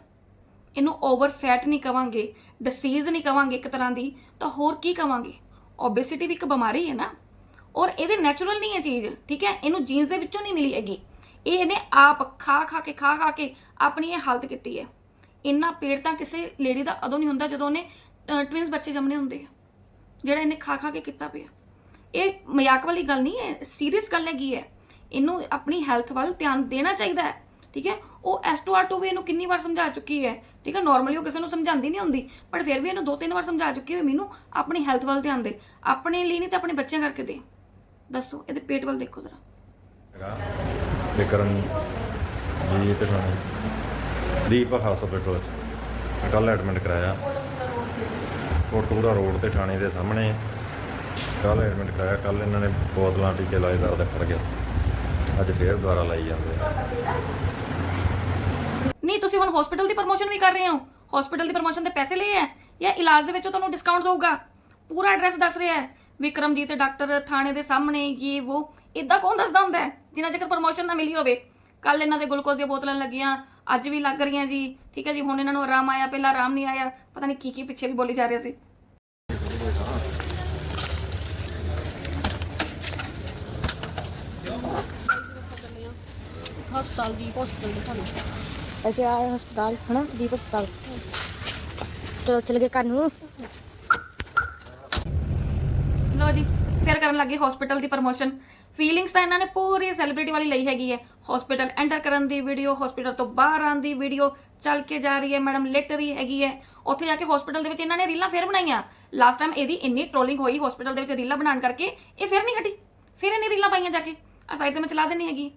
ਇਹਨੂੰ ਓਵਰ ਫੈਟ ਨਹੀਂ ਕਵਾਂਗੇ ਡਿਸੀਜ਼ ਨਹੀਂ ਕਵਾਂਗੇ ਇੱਕ ਤਰ੍ਹਾਂ ਦੀ, ਤਾਂ ਹੋਰ ਕੀ ਕਵਾਂਗੇ? ਓਬੇਸਿਟੀ ਵੀ ਇੱਕ ਬਿਮਾਰੀ ਹੈ ਨਾ। ਔਰ ਇਹਦੇ ਨੈਚੁਰਲ ਨਹੀਂ ਹੈ ਚੀਜ਼, ਠੀਕ ਹੈ? ਇਹਨੂੰ ਜੀਨਸ ਦੇ ਵਿੱਚੋਂ ਨਹੀਂ ਮਿਲੀ ਹੈਗੀ। ਇਹ ਇਹਨੇ ਆਪ ਖਾ ਖਾ ਕੇ, ਖਾ ਖਾ ਕੇ ਆਪਣੀ ਇਹ ਹਾਲਤ ਕੀਤੀ ਹੈ। ਇੰਨਾ ਪੇਟ ਤਾਂ ਕਿਸੇ ਲੇਡੀ ਦਾ ਅਦੋਂ ਨਹੀਂ ਹੁੰਦਾ ਜਦੋਂ ਉਹਨੇ ਟਵਿੰਸ ਬੱਚੇ ਜੰਮਣੇ ਹੁੰਦੇ ਆ, ਜਿਹੜਾ ਇਹਨੇ ਖਾ ਖਾ ਕੇ ਕੀਤਾ ਪਿਆ। ਇਹ ਮਜ਼ਾਕ ਵਾਲੀ ਗੱਲ ਨਹੀਂ ਹੈ ਸੀਰੀਅਸ ਗੱਲ ਹੈਗੀ ਹੈ। ਇਹਨੂੰ ਆਪਣੀ ਹੈਲਥ ਵੱਲ ਧਿਆਨ ਦੇਣਾ ਚਾਹੀਦਾ ਹੈ, ਠੀਕ ਹੈ? ਉਹ S2R2 ਵੀ ਇਹਨੂੰ ਕਿੰਨੀ ਵਾਰ ਸਮਝਾ ਚੁੱਕੀ ਹੈ। ਠੀਕ ਹੈ ਨਾਰਮਲੀ ਉਹ ਕਿਸੇ ਨੂੰ ਸਮਝਾਉਂਦੀ ਨਹੀਂ ਹੁੰਦੀ ਪਰ ਫਿਰ ਵੀ ਇਹਨੂੰ ਦੋ ਤਿੰਨ ਵਾਰ ਸਮਝਾ ਚੁੱਕੀ ਹੈ ਮੀਨੂ ਆਪਣੀ ਹੈਲਥ ਵੱਲ ਧਿਆਨ ਦੇ, ਆਪਣੇ ਲਈ ਨਹੀਂ ਤਾਂ ਆਪਣੇ ਬੱਚਿਆਂ ਕਰਕੇ ਦੇ। ਦੱਸੋ, ਇਹਦੇ ਪੇਟ ਵੱਲ ਦੇਖੋ ਜ਼ਰਾ। ਹੈਗਾ। ਵਿਕਰਮ ਜੀ ਤੇ ਥਾਣੇ ਦੀਪ ਹਸਪੀਟਲ ਵਿੱਚ ਕੱਲ ਐਡਮਿਟ ਕਰਾਇਆ। ਕੋਟਕਪੂਰਾ ਰੋਡ ਤੇ ਥਾਣੇ ਦੇ ਸਾਹਮਣੇ। ਕੱਲ ਐਡਮਿਟ ਕਰਾਇਆ ਕੱਲ ਇਹਨਾਂ ਨੇ ਬੋਤਲਾਂ, ਟੀਕੇ ਲਾਏ, ਦਰਦ ਫੜ ਗਿਆ। ਅੱਜ ਫੇਰ ਦੁਬਾਰਾ ਲਾਈ ਜਾਂਦੇ ਆ। ਨਹੀਂ ਤੁਸੀਂ ਹੁਣ ਹਸਪੀਟਲ ਦੀ ਪ੍ਰਮੋਸ਼ਨ ਵੀ ਕਰ ਰਹੇ ਹੋ? ਹਸਪੀਟਲ ਦੀ ਪ੍ਰਮੋਸ਼ਨ ਦੇ ਪੈਸੇ ਲਏ ਹੈ ਜਾਂ ਇਲਾਜ ਦੇ ਵਿੱਚੋਂ ਤੁਹਾਨੂੰ ਡਿਸਕਾਊਂਟ ਦਊਗਾ? ਪੂਰਾ ਐਡਰੈਸ ਦੱਸ ਰਿਹਾ ਹੈ। ਵਿਕਰਮਜੀਤ ਡਾਕਟਰ ਥਾਣੇ ਦੇ ਸਾਹਮਣੇ ਇਹ ਉਹ ਇਦਾਂ ਕੌਣ ਦੱਸਦਾ ਹੁੰਦਾ ਹੈ ਜਿਨ੍ਹਾਂ ਜੇਕਰ ਪ੍ਰਮੋਸ਼ਨ ਨਾ ਮਿਲੀ ਹੋਵੇ? ਕੱਲ ਇਹਨਾਂ ਦੇ ਗਲੂਕੋਜ਼ ਦੀਆਂ ਬੋਤਲਾਂ ਲੱਗੀਆਂ, ਅੱਜ ਵੀ ਲੱਗ ਰਹੀਆਂ ਜੀ। ਠੀਕ ਹੈ ਜੀ, ਹੁਣ ਇਹਨਾਂ ਨੂੰ ਆਰਾਮ ਆਇਆ, ਪਹਿਲਾਂ ਆਰਾਮ ਨਹੀਂ ਆਇਆ। ਪਤਾ ਨਹੀਂ ਕੀ ਕੀ ਪਿੱਛੇ ਵੀ ਬੋਲੀ ਜਾ ਰਿਹਾ ਸੀ। ਹਸਪਤਾਲ ਦੀ ਹਸਪਤਾਲ ਦੇ ਤੁਹਾਨੂੰ ਅਸੀਂ ਆਏ ਹਸਪਤਾਲ, ਹਨਾ, ਦੀਪ ਹਸਪਤਾਲ। ਚਲੋ, ਚਲ ਗਏ ਘਰ ਨੂੰ। ਲੋ ਜੀ, ਫਿਰ ਕਰਨ ਲੱਗੇ ਹਸਪੀਟਲ ਦੀ ਪ੍ਰਮੋਸ਼ਨ ਫੀਲਿੰਗਸ ਤਾਂ ਇਹਨਾਂ ਨੇ ਪੂਰੀ ਸੈਲੀਬ੍ਰਿਟੀ ਵਾਲੀ ਲਈ ਹੈਗੀ ਹੈ। ਹਸਪੀਟਲ ਐਂਟਰ ਕਰਨ ਦੀ ਵੀਡੀਓ ਹਸਪੀਟਲ ਤੋਂ ਬਾਹਰ ਆਉਣ ਦੀ ਵੀਡੀਓ ਚੱਲ ਕੇ ਜਾ ਰਹੀ ਹੈ। ਮੈਡਮ ਲਿਟ ਰਹੀ ਹੈਗੀ ਹੈ। ਉੱਥੇ ਜਾ ਕੇ ਹਸਪੀਟਲ ਦੇ ਵਿੱਚ ਇਹਨਾਂ ਨੇ ਰੀਲਾਂ ਫਿਰ ਬਣਾਈਆਂ। ਲਾਸਟ ਟਾਈਮ ਇਹਦੀ ਇੰਨੀ ਟ੍ਰੋਲਿੰਗ ਹੋਈ ਹਸਪੀਟਲ ਦੇ ਵਿੱਚ ਰੀਲਾਂ ਬਣਾਉਣ ਕਰਕੇ, ਇਹ ਫਿਰ ਨਹੀਂ ਹਟੀ। ਫਿਰ ਇਹਨੇ ਰੀਲਾਂ ਪਾਈਆਂ ਜਾ ਕੇ। ਆ ਸਾਈਡ ਤੇ ਮੈਂ ਚਲਾ ਦੇਣੀ ਹੈਗੀ।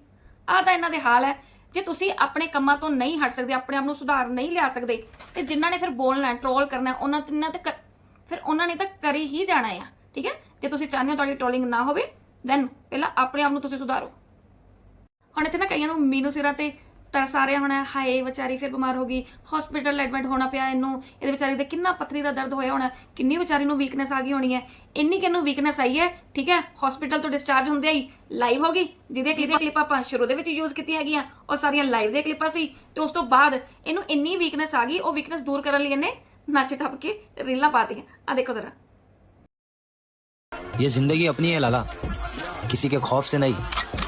ਆਹ ਤਾਂ ਇਹਨਾਂ ਦੇ ਹਾਲ ਹੈ। ਜੇ ਤੁਸੀਂ ਆਪਣੇ ਕੰਮਾਂ ਤੋਂ ਨਹੀਂ ਹਟ ਸਕਦੇ, ਆਪਣੇ ਆਪ ਨੂੰ ਸੁਧਾਰ ਨਹੀਂ ਲਿਆ ਸਕਦੇ, ਤੇ ਜਿਨ੍ਹਾਂ ਨੇ ਫਿਰ ਬੋਲਣਾ ਟ੍ਰੋਲ ਕਰਨਾ, ਉਹਨਾਂ ਤਿੰਨਾਂ ਤੇ ਕ- ਫਿਰ ਉਹਨਾਂ ਨੇ ਤਾਂ ਕਰੀ ਹੀ ਜਾਣਾ ਆ, ਠੀਕ ਹੈ? ਜੇ ਤੁਸੀਂ ਚਾਹੁੰਦੇ ਹੋ ਤੁਹਾਡੀ ਟ੍ਰੋਲਿੰਗ ਨਾ ਹੋਵੇ ਦੈਨ ਪਹਿਲਾਂ ਆਪਣੇ ਆਪ ਨੂੰ ਤੁਸੀਂ ਸੁਧਾਰੋ। ਹੁਣ ਇੱਥੇ ਨਾ ਕਈਆਂ ਨੂੰ ਮੀਨੂ ਸਿਰਾਂ ਤੇ ਤਰਸ ਆ ਰਿਹਾ ਹੋਣਾ ਹਾਏ ਵਿਚਾਰੀ ਫਿਰ ਬਿਮਾਰ ਹੋ ਗਈ ਹਸਪੀਟਲ ਐਡਮਿਟ ਹੋਣਾ ਪਿਆ ਇਹਨੂੰ ਇਹਦੇ ਵਿਚਾਰੀ ਦੇ ਕਿੰਨਾ ਪੱਥਰੀ ਦਾ ਦਰਦ ਹੋਇਆ ਹੋਣਾ ਕਿੰਨੀ ਵਿਚਾਰੀ ਨੂੰ ਵੀਕਨੈਸ ਆ ਗਈ ਹੋਣੀ ਹੈ ਇੰਨੀ ਕਿੰਨੂੰ ਵੀਕਨੈਸ ਆਈ ਹੈ ਠੀਕ ਹੈ ਹਸਪੀਟਲ ਤੋਂ ਡਿਸਚਾਰਜ ਹੁੰਦੇ ਹੀ ਲਾਈਵ ਹੋ ਗਈ ਜਿਹਦੇ ਜਿਹਦੇ ਕਲਿੱਪ ਆਪਾਂ ਸ਼ੁਰੂ ਦੇ ਵਿੱਚ ਯੂਜ਼ ਕੀਤੀ ਹੈਗੀਆਂ ਉਹ ਸਾਰੀਆਂ ਲਾਈਵ ਦੇ ਕਲਿੱਪਾਂ ਸੀ ਤੇ ਉਸ ਤੋਂ ਬਾਅਦ ਇਹਨੂੰ ਇੰਨੀ ਵੀਕਨੈਸ ਆ ਗਈ ਉਹ ਵੀਕਨੈਸ ਦੂਰ ਕਰਨ ਲਈ ਇਹਨੇ ਨੱਚ ਟੱਪ ਕੇ ਰੀਲਾਂ ਪਾਤੀਆਂ ਆ ਦੇਖੋ ਜ਼ਰਾ ये जिंदगी अपनी है लाला किसी के खौफ से नहीं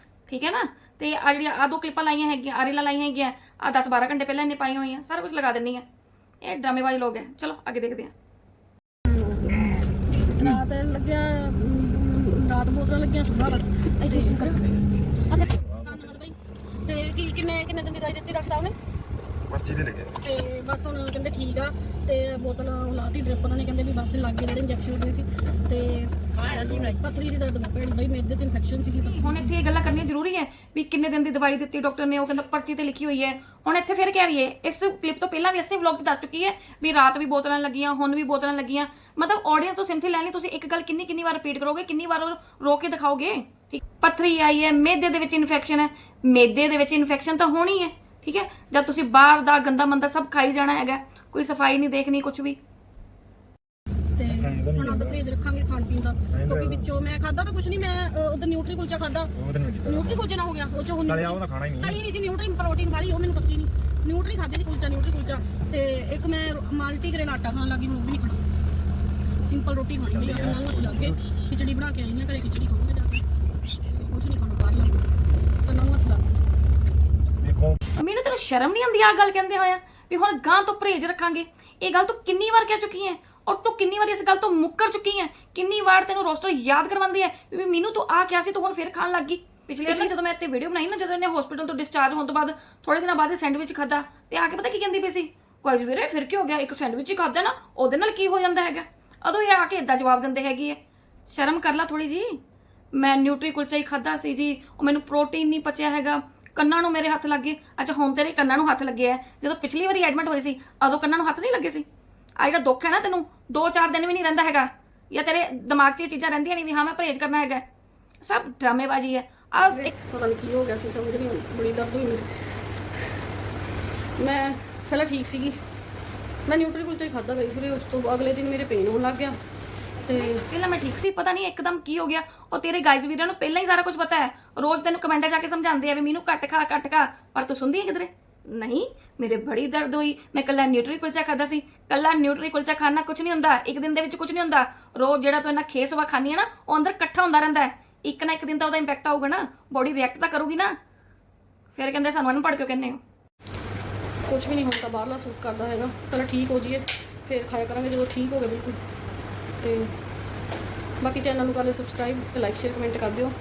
ਠੀਕ ਹੈ ਨਾ ਤੇ ਆ ਜਿਹੜੀਆਂ ਆ ਦੋ ਕਲਿੱਪਾਂ ਲਾਈਆਂ ਹੈਗੀਆਂ ਆ ਰੀਲਾਂ ਲਾਈਆਂ ਹੈਗੀਆਂ ਆ 10 12 ਘੰਟੇ ਪਹਿਲਾਂ ਇਹਨੇ ਪਾਈਆਂ ਹੋਈਆਂ ਸਾਰਾ ਕੁਝ ਲਗਾ ਦਿੰਨੀ ਆ ਇਹ ਡਰਾਮੇਬਾਜ਼ ਲੋਕ ਹੈ ਚਲੋ ਅੱਗੇ ਦੇਖਦੇ ਆ ਰਾਤ ਲੱਗਿਆ ਅਮ, ਰਾਤ ਬੋਤਲਾਂ ਲੱਗੀਆਂ ਸੁਬਾਹ ਬਸ ਇੱਥੇ ਧੰਨਵਾਦ ਬਾਈ ਤੇ ਕੀ ਕਿੰਨੇ ਕਿੰਨੇ ਦਿਨ ਦੀ ਦਵਾਈ ਦਿੱਤੀ ਡਾਕਟਰ ਸਾਹਿਬ ਨੇ ਪਰਚੀ ਦੇ ਲਿਖੇ ਤੇ ਬਸ ਹੁਣ ਕਹਿੰਦੇ ਠੀਕ ਆ ਤੇ ਬੋਤਲ ਲਾਤੀ ਡ੍ਰਿਪ ਉਹਨਾਂ ਨੇ ਕਹਿੰਦੇ ਵੀ ਬਸ ਲੱਗ ਗਏ ਜਿਹੜੇ ਇੰਜੈਕਸ਼ਨ ਲੱਗੇ ਸੀ। ਤੇ ਪਥਰੀ ਦੀ ਦਰਦ ਬਹੁਤ ਭੈੜੀ ਬਾਈ ਮੇਦੇ ਤੇ ਇਨਫੈਕਸ਼ਨ ਸੀਗੀ ਪਥਰੀ ਹੁਣ ਇੱਥੇ ਇਹ ਗੱਲਾਂ ਕਰਨੀਆਂ ਜ਼ਰੂਰੀ ਹੈ ਵੀ ਕਿੰਨੇ ਦਿਨ ਦੀ ਦਵਾਈ ਦਿੱਤੀ ਡਾਕਟਰ ਨੇ ਉਹ ਕਹਿੰਦਾ ਪਰਚੀ ਤੇ ਲਿਖੀ ਹੋਈ ਹੈ। ਹੁਣ ਇੱਥੇ ਫਿਰ ਕਹਿ ਰਹੀ ਹੈ ਇਸ ਕਲਿੱਪ ਤੋਂ ਪਹਿਲਾਂ ਵੀ ਅਸੀਂ ਵਲੌਗ 'ਚ ਦੱਸ ਚੁੱਕੀ ਹੈ ਵੀ ਰਾਤ ਵੀ ਬੋਤਲਾਂ ਲੱਗੀਆਂ ਹੁਣ ਵੀ ਬੋਤਲਾਂ ਲੱਗੀਆਂ। ਮਤਲਬ ਆਡੀਅנס ਤੋਂ ਸਿੰਪਥੀ ਲੈਣ ਲਈ ਤੁਸੀਂ ਇੱਕ ਗੱਲ ਕਿੰਨੀ ਕਿੰਨੀ ਵਾਰ ਰਿਪੀਟ ਕਰੋਗੇ ਕਿੰਨੀ ਵਾਰ ਰੋ ਕੇ ਦਿਖਾਓਗੇ? ਠੀਕ। ਪੱਥਰੀ ਆਈ ਹੈ ਮੇਦੇ ਦੇ ਵਿੱਚ ਇਨਫੈਕਸ਼ਨ ਹੈ। ਮੇਦੇ ਦੇ ਵਿੱਚ ਇਨਫੈਕਸ਼ਨ ਤਾਂ ਹੋਣੀ ਹੈ। ਠੀਕ ਹੈ? ਜਦ ਤੁਸੀਂ ਬਾਹਰ ਦਾ ਗੰਦਾ ਮੰਦਾ ਸਭ ਖਾਈ ਜਾਣਾ ਹੈਗਾ ਕੋਈ ਸਫ਼ਾਈ ਨਹੀਂ ਦੇਖਣੀ ਕੁਝ ਵੀ। ਤੇ ਹੁਣ ਉਹਦਾ ਪਰਹੇਜ਼ ਰੱਖਾਂਗੇ ਖਾਣ ਪੀਣ ਦਾ। ਕਿਉਂਕਿ ਵਿੱਚੋਂ ਮੈਂ ਖਾਦਾ ਤਾਂ ਕੁਝ ਨਹੀਂ ਮੈਂ ਉਧਰ ਨਿਊਟਰੀ ਕੁਲਚਾ ਖਾਦਾ ਉਹ ਤੈਨੂੰ ਕੀਤਾ। ਨਿਊਟਰੀ ਕੁਲਚਾ ਨਾ ਹੋ ਗਿਆ ਉਹ ਚ ਹੁਣ ਨਾਲੇ ਆ ਉਹ ਤਾਂ ਖਾਣਾ ਹੀ ਨਹੀਂ। ਖਾਈ ਨਹੀਂ ਸੀ ਨਿਊਟਰੀ ਪ੍ਰੋਟੀਨ ਵਾਲੀ ਉਹ ਮੈਨੂੰ ਪੱਕੀ ਨਹੀਂ। ਨਿਊਟਰੀ ਖਾਦੀ ਸੀ ਕੁਲਚਾ ਨਿਊਟਰੀ ਕੁਲਚਾ। ਤੇ ਇੱਕ ਮੈਂ ਮਲਟੀ ਗ੍ਰੇਨ ਆਟਾ ਖਾਣ ਲੱਗੀ ਉਹ ਵੀ ਨਹੀਂ ਖਾਣਾ। ਸਿੰਪਲ ਰੋਟੀ ਖਾਣੀ ਮੇਰੀ ਨਾਲ ਕੇ ਖਿਚੜੀ ਬਣਾ ਕੇ ਆਈ ਮੈਂ ਘਰੇ ਖਿਚੜੀ ਖਾਵਾਂਗੇ ਜਾ ਕੇ। ਕੁਝ ਨਹੀਂ ਖਾਣਾ ਬਾਹਰ ਲੱਗ ਤਾਂ ਨਾਲ ਹੱਥ ਲਾ। ਕੇ ਵੇਖੋ ਮੈਨੂੰ ਤੈਨੂੰ ਸ਼ਰਮ ਨਹੀਂ ਆਉਂਦੀ ਆ ਗੱਲ ਕਹਿੰਦੇ ਹੋਇਆ ਵੀ ਹੁਣ ਗਾਂ ਤੋਂ ਪਰਹੇਜ਼ ਰੱਖਾਂਗੇ। ਇਹ ਗੱਲ ਤੂੰ ਕਿੰਨੀ ਵਾਰ ਕਹਿ ਚੁੱਕੀ ਹੈ ਔਰ ਤੂੰ ਕਿੰਨੀ ਵਾਰ ਇਸ ਗੱਲ ਤੋਂ ਮੁੱਕਰ ਚੁੱਕੀ ਹੈ ਕਿੰਨੀ ਵਾਰ ਤੈਨੂੰ ਰੋਸਟਰ ਯਾਦ ਕਰਵਾਉਂਦੀ ਹੈ ਵੀ ਮੈਨੂੰ ਤੂੰ ਆ ਕਿਹਾ ਸੀ ਤੂੰ ਹੁਣ ਫਿਰ ਖਾਣ ਲੱਗ ਗਈ। ਪਿਛਲੇ ਵਾਰ ਜਦੋਂ ਮੈਂ ਇੱਥੇ ਵੀਡੀਓ ਬਣਾਈ ਨਾ ਜਦੋਂ ਇਹਨੇ ਹਸਪੀਟਲ ਤੋਂ ਡਿਸਚਾਰਜ ਹੋਣ ਤੋਂ ਬਾਅਦ ਥੋੜੇ ਦਿਨਾਂ ਬਾਅਦ ਇਹ ਸੈਂਡਵਿਚ ਖਾਦਾ ਤੇ ਆ ਕੇ ਪਤਾ ਕੀ ਕਹਿੰਦੀ ਪਈ ਸੀ? ਕੋਈ ਵੀਰੇ ਫਿਰ ਕੀ ਹੋ ਗਿਆ? ਇੱਕ ਸੈਂਡਵਿਚ ਹੀ ਖਾਦਾ ਨਾ ਉਹਦੇ ਨਾਲ ਕੀ ਹੋ ਜਾਂਦਾ ਹੈਗਾ? ਉਦੋਂ ਇਹ ਆ ਕੇ ਇਦਾਂ ਜਵਾਬ ਦਿੰਦੇ ਹੈਗੀ ਹੈ ਸ਼ਰਮ ਕਰ ਲੈ ਥੋੜੀ ਜੀ। ਮੈਂ ਨਿਊਟਰੀ ਕੁਲਚਾ ਹੀ ਖਾਦਾ ਸੀ ਜੀ। ਉਹ ਮੈਨੂੰ ਪ੍ਰੋਟੀਨ ਨਹੀਂ ਪਚਿਆ ਹੈਗਾ। ਕੰਨਾਂ ਨੂੰ ਮੇਰੇ ਹੱਥ ਲੱਗੇ ਅੱਛਾ ਹੁਣ ਤੇਰੇ ਕੰਨਾਂ ਨੂੰ ਹੱਥ ਲੱਗੇ ਆ ਜਦੋਂ ਪਿਛਲੀ ਵਾਰੀ ਐਡਮਿਟ ਹੋਈ ਸੀ ਉਦੋਂ ਕੰਨਾਂ ਨੂੰ ਹੱਥ ਨਹੀਂ ਲੱਗੇ ਸੀ। ਆ ਜਿਹੜਾ ਦੁੱਖ ਹੈ ਨਾ ਤੈਨੂੰ 2-4 ਦਿਨ ਵੀ ਨਹੀਂ ਰਹਿੰਦਾ ਹੈਗਾ। ਜਾਂ ਤੇਰੇ ਦਿਮਾਗ 'ਚ ਇਹ ਚੀਜ਼ਾਂ ਰਹਿੰਦੀਆਂ ਨਹੀਂ ਵੀ ਹਾਂ ਮੈਂ ਪਰਹੇਜ਼ ਕਰਨਾ ਹੈਗਾ। ਸਭ ਡਰਾਮੇਬਾਜ਼ੀ ਹੈ। ਆ ਇੱਕ ਪਤਾ ਨਹੀਂ ਕੀ ਹੋ ਗਿਆ ਸੀ ਸਮਝ ਨਹੀਂ ਆਉਂਦੀ ਬੜੀ ਦਰਦ ਹੋਈ ਮੇਰੀ। ਮੈਂ ਪਹਿਲਾਂ ਠੀਕ ਸੀਗੀ। ਮੈਂ ਨਿਊਟਰੀ ਕੁਲਚਾ ਹੀ ਖਾਦਾ ਗਈ ਸੀ ਉਸ ਤੋਂ ਅਗਲੇ ਦਿਨ ਮੇਰੇ ਪੇਨ ਹੋਣ ਲੱਗ ਗਿਆ। ਤੇ ਪਹਿਲਾਂ ਮੈਂ ਠੀਕ ਸੀ ਪਤਾ ਨਹੀਂ ਇੱਕਦਮ ਕੀ ਹੋ ਗਿਆ। ਉਹ ਤੇਰੇ ਗਾਇਜ਼ ਵੀਰਾਂ ਨੂੰ ਪਹਿਲਾਂ ਹੀ ਸਾਰਾ ਕੁਝ ਪਤਾ ਹੈ। ਰੋਜ਼ ਤੈਨੂੰ ਕਮੈਂਟਾਂ ਜਾ ਕੇ ਸਮਝਾਉਂਦੇ ਆ ਵੀ ਮੈਨੂੰ ਘੱਟ ਖਾ ਘੱਟ ਖਾ ਪਰ ਤੂੰ ਸੁਣਦੀ ਹੈ ਕਿਧਰੇ? ਨਹੀਂ ਮੇਰੇ ਬੜੀ ਦਰਦ ਹੋਈ। ਮੈਂ ਕੱਲਾ ਨਿਊਟਰੀ ਕੁਲਚਾ ਖਾਦਾ ਸੀ। ਕੱਲਾ ਨਿਊਟਰੀ ਕੁਲਚਾ ਖਾਣਾ ਕੁਝ ਨਹੀਂ ਹੁੰਦਾ। ਇੱਕ ਦਿਨ ਦੇ ਵਿੱਚ ਕੁਝ ਨਹੀਂ ਹੁੰਦਾ। ਰੋਜ਼ ਜਿਹੜਾ ਤੂੰ ਇਹਨਾਂ ਖੇਸਵਾ ਖਾਣੀ ਹੈ ਨਾ ਉਹ ਅੰਦਰ ਇਕੱਠਾ ਹੁੰਦਾ ਰਹਿੰਦਾ ਹੈ। ਇੱਕ ਨਾ ਇੱਕ ਦਿਨ ਤਾਂ ਉਹਦਾ ਇੰਪੈਕਟ ਆਊਗਾ ਨਾ। ਬੋਡੀ ਰਿਐਕਟ ਤਾਂ ਕਰੂਗੀ ਨਾ। ਫਿਰ ਕਹਿੰਦੇ ਸਾਨੂੰ ਅਨਪੜ੍ਹ ਕਿਉਂ ਕਹਿੰਦੇ ਹੋ। ਕੁਝ ਵੀ ਨਹੀਂ ਤਾਂ ਬਾਹਰਲਾ ਸੂਟ ਕਰਦਾ ਹੈਗਾ। ਪਹਿਲਾਂ ਠੀਕ ਹੋ ਜਾਈਏ ਫਿਰ ਖਾਇਆ ਕਰਾਂਗੇ। ਜਦੋਂ ਠੀਕ ਹੋ ਗਏ ਬਿਲਕੁਲ। ਤੇ ਬਾਕੀ ਚੈਨਲ ਨੂੰ ਕਰ ਲਿਓ ਸਬਸਕ੍ਰਾਈਬ ਲਾਈਕ ਸ਼ੇਅਰ ਕਮੈਂਟ ਕਰ ਦਿਓ।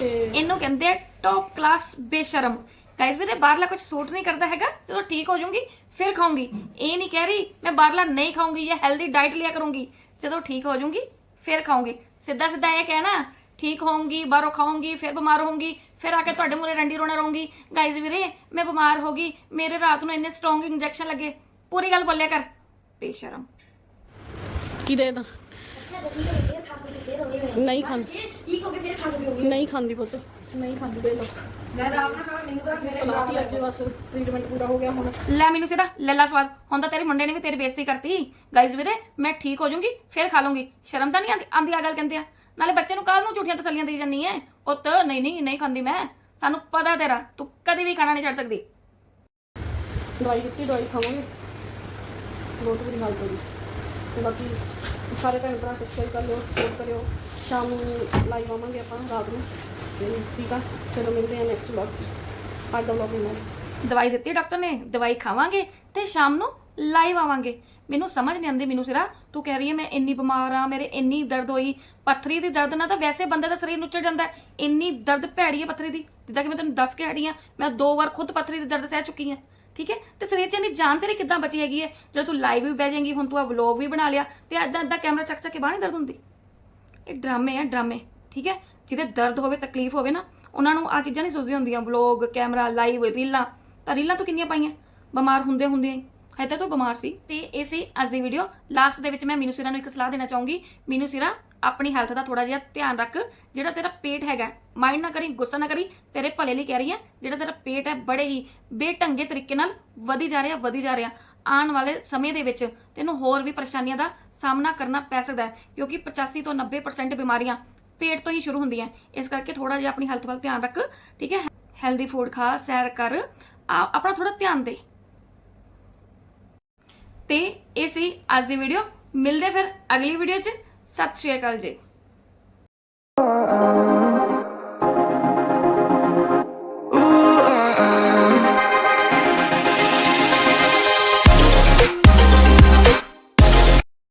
ਤੇ ਇਹਨੂੰ ਕਹਿੰਦੇ ਆ ਟੌਪ ਕਲਾਸ ਬੇਸ਼ਰਮ। ਗਾਇਸ ਵੀਰੇ, ਬਾਹਰਲਾ ਕੁਝ ਸੂਟ ਨਹੀਂ ਕਰਦਾ ਹੈਗਾ। ਜਦੋਂ ਠੀਕ ਹੋ ਜਾਊਂਗੀ, ਫਿਰ ਖਾਊਂਗੀ। ਇਹ ਨਹੀਂ ਕਹਿ ਰਹੀ, ਮੈਂ ਬਾਹਰਲਾ ਨਹੀਂ ਖਾਊਂਗੀ ਜਾਂ ਹੈਲਦੀ ਡਾਈਟ ਲਿਆ ਕਰੂੰਗੀ। ਜਦੋਂ ਠੀਕ ਹੋ ਜਾਊਂਗੀ, ਫਿਰ ਖਾਊਂਗੀ। ਸਿੱਧਾ ਸਿੱਧਾ ਇਹ ਕਹਿਣਾ, ਠੀਕ ਹੋਊਂਗੀ, ਬਾਹਰੋਂ ਖਾਊਂਗੀ, ਫਿਰ ਬਿਮਾਰ ਹੋਊਂਗੀ, ਫਿਰ ਆ ਕੇ ਤੁਹਾਡੇ ਮੂਰੇ ਰੰਡੀ ਰੋਣਾ ਰਹੂੰਗੀ। ਗਾਇਜ਼ ਵੀਰੇ, ਮੈਂ ਬਿਮਾਰ ਹੋ ਗਈ, ਮੇਰੇ ਰਾਤ ਨੂੰ ਇੰਨੇ ਸਟਰੋਂਗ ਇੰਜੈਕਸ਼ਨ ਲੱਗੇ। ਪੂਰੀ ਗੱਲ ਬੋਲਿਆ ਕਰ, ਬੇਸ਼ਰਮ। ਕੀ ਦੇ ਦਾਂ? ਨਹੀਂ ਖਾਂਦੀ। ਕੇ ਫਿਰ ਖਾ ਲਓਗੇ ਨਹੀਂ ਖਾਂਦੀ ਪੁੱਤ। ਨਹੀਂ ਖਾਂਦੀ ਦੇ ਲੋ ਮੈਂ ਰਾਮ ਨਾਲ ਖਾ ਮੈਨੂੰ ਤਾਂ ਪਲਾਟੀ ਅੱਜ ਬਸ ਟ੍ਰੀਟਮੈਂਟ ਪੂਰਾ ਹੋ ਗਿਆ ਹੁਣ। ਲੈ ਮੈਨੂੰ ਸਿਰਾ ਲੱਲਾ ਸਵਾਦ। ਹੁਣ ਤਾਂ ਤੇਰੇ ਮੁੰਡੇ ਨੇ ਵੀ ਤੇਰੀ ਬੇਇੱਜ਼ਤੀ ਕਰਤੀ। ਗਾਇਜ਼ ਵੀਰੇ ਮੈਂ ਠੀਕ ਹੋ ਜਾਊਂਗੀ ਫਿਰ ਖਾ ਲੂੰਗੀ ਸ਼ਰਮ ਤਾਂ ਨਹੀਂ ਆਂਦੀ ਆਂਦੀ ਆ ਗੱਲ ਕਹਿੰਦੇ ਆ? ਨਾਲੇ ਬੱਚੇ ਨੂੰ ਕਾਹ ਨੂੰ ਝੂਠੀਆਂ ਤਸੱਲੀਆਂ ਦੇਈ ਜਾਂਦੀ ਐ? ਪੁੱਤ ਨਹੀਂ ਨਹੀਂ ਨਹੀਂ ਖਾਂਦੀ ਮੈਂ। ਸਾਨੂੰ ਪਤਾ ਤੇਰਾ ਤੂੰ ਕਦੀ ਵੀ ਖਾਣਾ ਨਹੀਂ ਛੱਡ ਸਕਦੀ। ਦਵਾਈ ਦਿੱਤੀ ਦਵਾਈ ਖਾਵਾਂਗੇ। ਬਹੁਤ ਬੁਰੀ ਹਾਲਤ ਹੋ ਗਈ ਸੀ। ਤੇ ਬਾਕੀ ਸਾਰੇ ਭੈਣ ਭਰਾ ਸਬਸਕ੍ਰਾਈਬ ਕਰ ਲਿਓ ਸਪੋਰਟ ਕਰਿਓ। ਸ਼ਾਮ ਨੂੰ ਲਾਈਵ ਆਵਾਂਗੇ ਆਪਾਂ ਰਾਤ ਨੂੰ। ਤੇ ਠੀਕ ਆ, ਚਲੋ ਮਿਲਦੇ ਹਾਂ ਨੈਕਸਟ ਵਲੌਗ 'ਚ। ਅੱਜ ਦਾ ਵਲੌਗ ਇਹਨਾਂ ਦਵਾਈ ਦਿੱਤੀ ਡਾਕਟਰ ਨੇ, ਦਵਾਈ ਖਾਵਾਂਗੇ ਤੇ ਸ਼ਾਮ ਨੂੰ ਲਾਈਵ ਆਵਾਂਗੇ। ਮੈਨੂੰ ਸਮਝ ਨਹੀਂ ਆਉਂਦੀ, ਮੈਨੂੰ ਸਿਰਾ, ਤੂੰ ਕਹਿ ਰਹੀ ਹੈ ਮੈਂ ਇੰਨੀ ਬਿਮਾਰ ਆ ਮੇਰੇ ਇੰਨੀ ਦਰਦ ਹੋਈ। ਪੱਥਰੀ ਦੀ ਦਰਦ ਨਾਲ ਤਾਂ ਵੈਸੇ ਬੰਦੇ ਦਾ ਸਰੀਰ ਨੁੱਚੜ ਜਾਂਦਾ ਹੈ। ਇੰਨੀ ਦਰਦ ਭੈੜੀ ਹੈ ਪੱਥਰੀ ਦੀ, ਜਿੱਦਾਂ ਕਿ ਮੈਂ ਤੈਨੂੰ ਦੱਸ ਕੇ ਹਟੀ ਆ ਮੈਂ ਦੋ ਵਾਰ ਖੁਦ ਪੱਥਰੀ ਦੀ ਦਰਦ ਸਹਿ ਚੁੱਕੀ ਹਾਂ। ਠੀਕ ਹੈ? ਤੇ ਸਰੀਰ 'ਚ ਇੰਨੀ ਜਾਨ ਤੇਰੀ ਕਿੱਦਾਂ ਬਚੀ ਹੈਗੀ ਹੈ? ਜਦੋਂ ਤੂੰ ਲਾਈਵ ਵੀ ਬਹਿ ਜਾਏਂਗੀ, ਹੁਣ ਤੂੰ ਆ ਵਲੌਗ ਵੀ ਬਣਾ ਲਿਆ, ਤੇ ਐਦਾਂ ਐਦਾਂ ਕੈਮਰਾ ਚੱਕ ਚੱਕ ਕੇ ਬਾਹਰ ਨਹੀਂ ਦਰਦ ਹੁੰਦੀ? ਇਹ ਡਰਾਮੇ ਆ, ਡਰਾਮੇ, ਠੀਕ ਹੈ? ਜਿਹਦੇ ਦਰਦ ਹੋਵੇ, ਤਕਲੀਫ ਹੋਵੇ ਨਾ, ਉਹਨਾਂ ਨੂੰ ਆ ਚੀਜ਼ਾਂ ਨਹੀਂ ਸੁਝਦੀਆਂ ਹੁੰਦੀਆਂ ਵਲੌਗ ਕੈਮਰਾ ਲਾਈਵ ਰੀਲਾਂ। ਤਾਂ ਰੀਲਾਂ ਤੂੰ ਕਿੰਨੀਆਂ ਪਾਈਆਂ? ਬਿਮਾਰ ਹੁੰਦੇ ਹੁੰਦੇ ਹਜੇ ਤੱਕ ਉਹ ਬਿਮਾਰ ਸੀ। ਤੇ ਇਹ ਸੀ ਅੱਜ ਦੀ ਵੀਡੀਓ ਲਾਸਟ ਦੇ ਵਿੱਚ ਮੈਂ ਮੀਨੂ ਸਿਰਾ ਨੂੰ ਇੱਕ ਸਲਾਹ ਦੇਣਾ ਚਾਹੂੰਗੀ। ਮੀਨੂ ਸਿਰਾ, ਆਪਣੀ ਹੈਲਥ ਦਾ ਥੋੜਾ ਜਿਹਾ ਧਿਆਨ ਰੱਖ। ਜਿਹੜਾ ਤੇਰਾ ਪੇਟ ਹੈਗਾ ਮਾਈਂਡ ਨਾ ਕਰੀ, ਗੁੱਸਾ ਨਾ ਕਰੀ, ਤੇਰੇ ਭਲੇ ਲਈ ਕਹਿ ਰਹੀ ਹਾਂ, ਜਿਹੜਾ ਤੇਰਾ ਪੇਟ ਹੈ ਬੜੇ ਹੀ ਬੇਢੰਗੇ ਤਰੀਕੇ ਨਾਲ ਵਧੀ ਜਾ ਰਿਹਾ, ਵਧੀ ਜਾ ਰਿਹਾ। ਆਉਣ ਵਾਲੇ ਸਮੇਂ ਦੇ ਵਿੱਚ ਤੈਨੂੰ ਹੋਰ ਵੀ ਪਰੇਸ਼ਾਨੀਆਂ ਦਾ ਸਾਹਮਣਾ ਕਰਨਾ ਪੈ ਸਕਦਾ ਹੈ, ਕਿਉਂਕਿ 85 ਤੋਂ 90% ਬਿਮਾਰੀਆਂ ਪੇਟ ਤੋਂ ਹੀ ਸ਼ੁਰੂ ਹੁੰਦੀਆਂ ਇਸ ਕਰਕੇ ਥੋੜਾ ਜਿਹਾ ਆਪਣੀ ਹੈਲਥ ਵੱਲ ਧਿਆਨ ਰੱਖ, ਠੀਕ ਹੈ? ਹੈਲਦੀ ਫੂਡ ਖਾ, ਸੈਰ ਕਰ। ਆ- ਆਪਣਾ ਥੋੜਾ ਧਿਆਨ ਦੇ। ਤੇ ਇਹ ਸੀ ਅੱਜ ਦੀ ਵੀਡੀਓ ਮਿਲਦੇ ਫਿਰ ਅਗਲੀ ਵੀਡੀਓ 'ਚ। ਸਤਿ ਸ਼੍ਰੀ ਅਕਾਲ ਜੀ।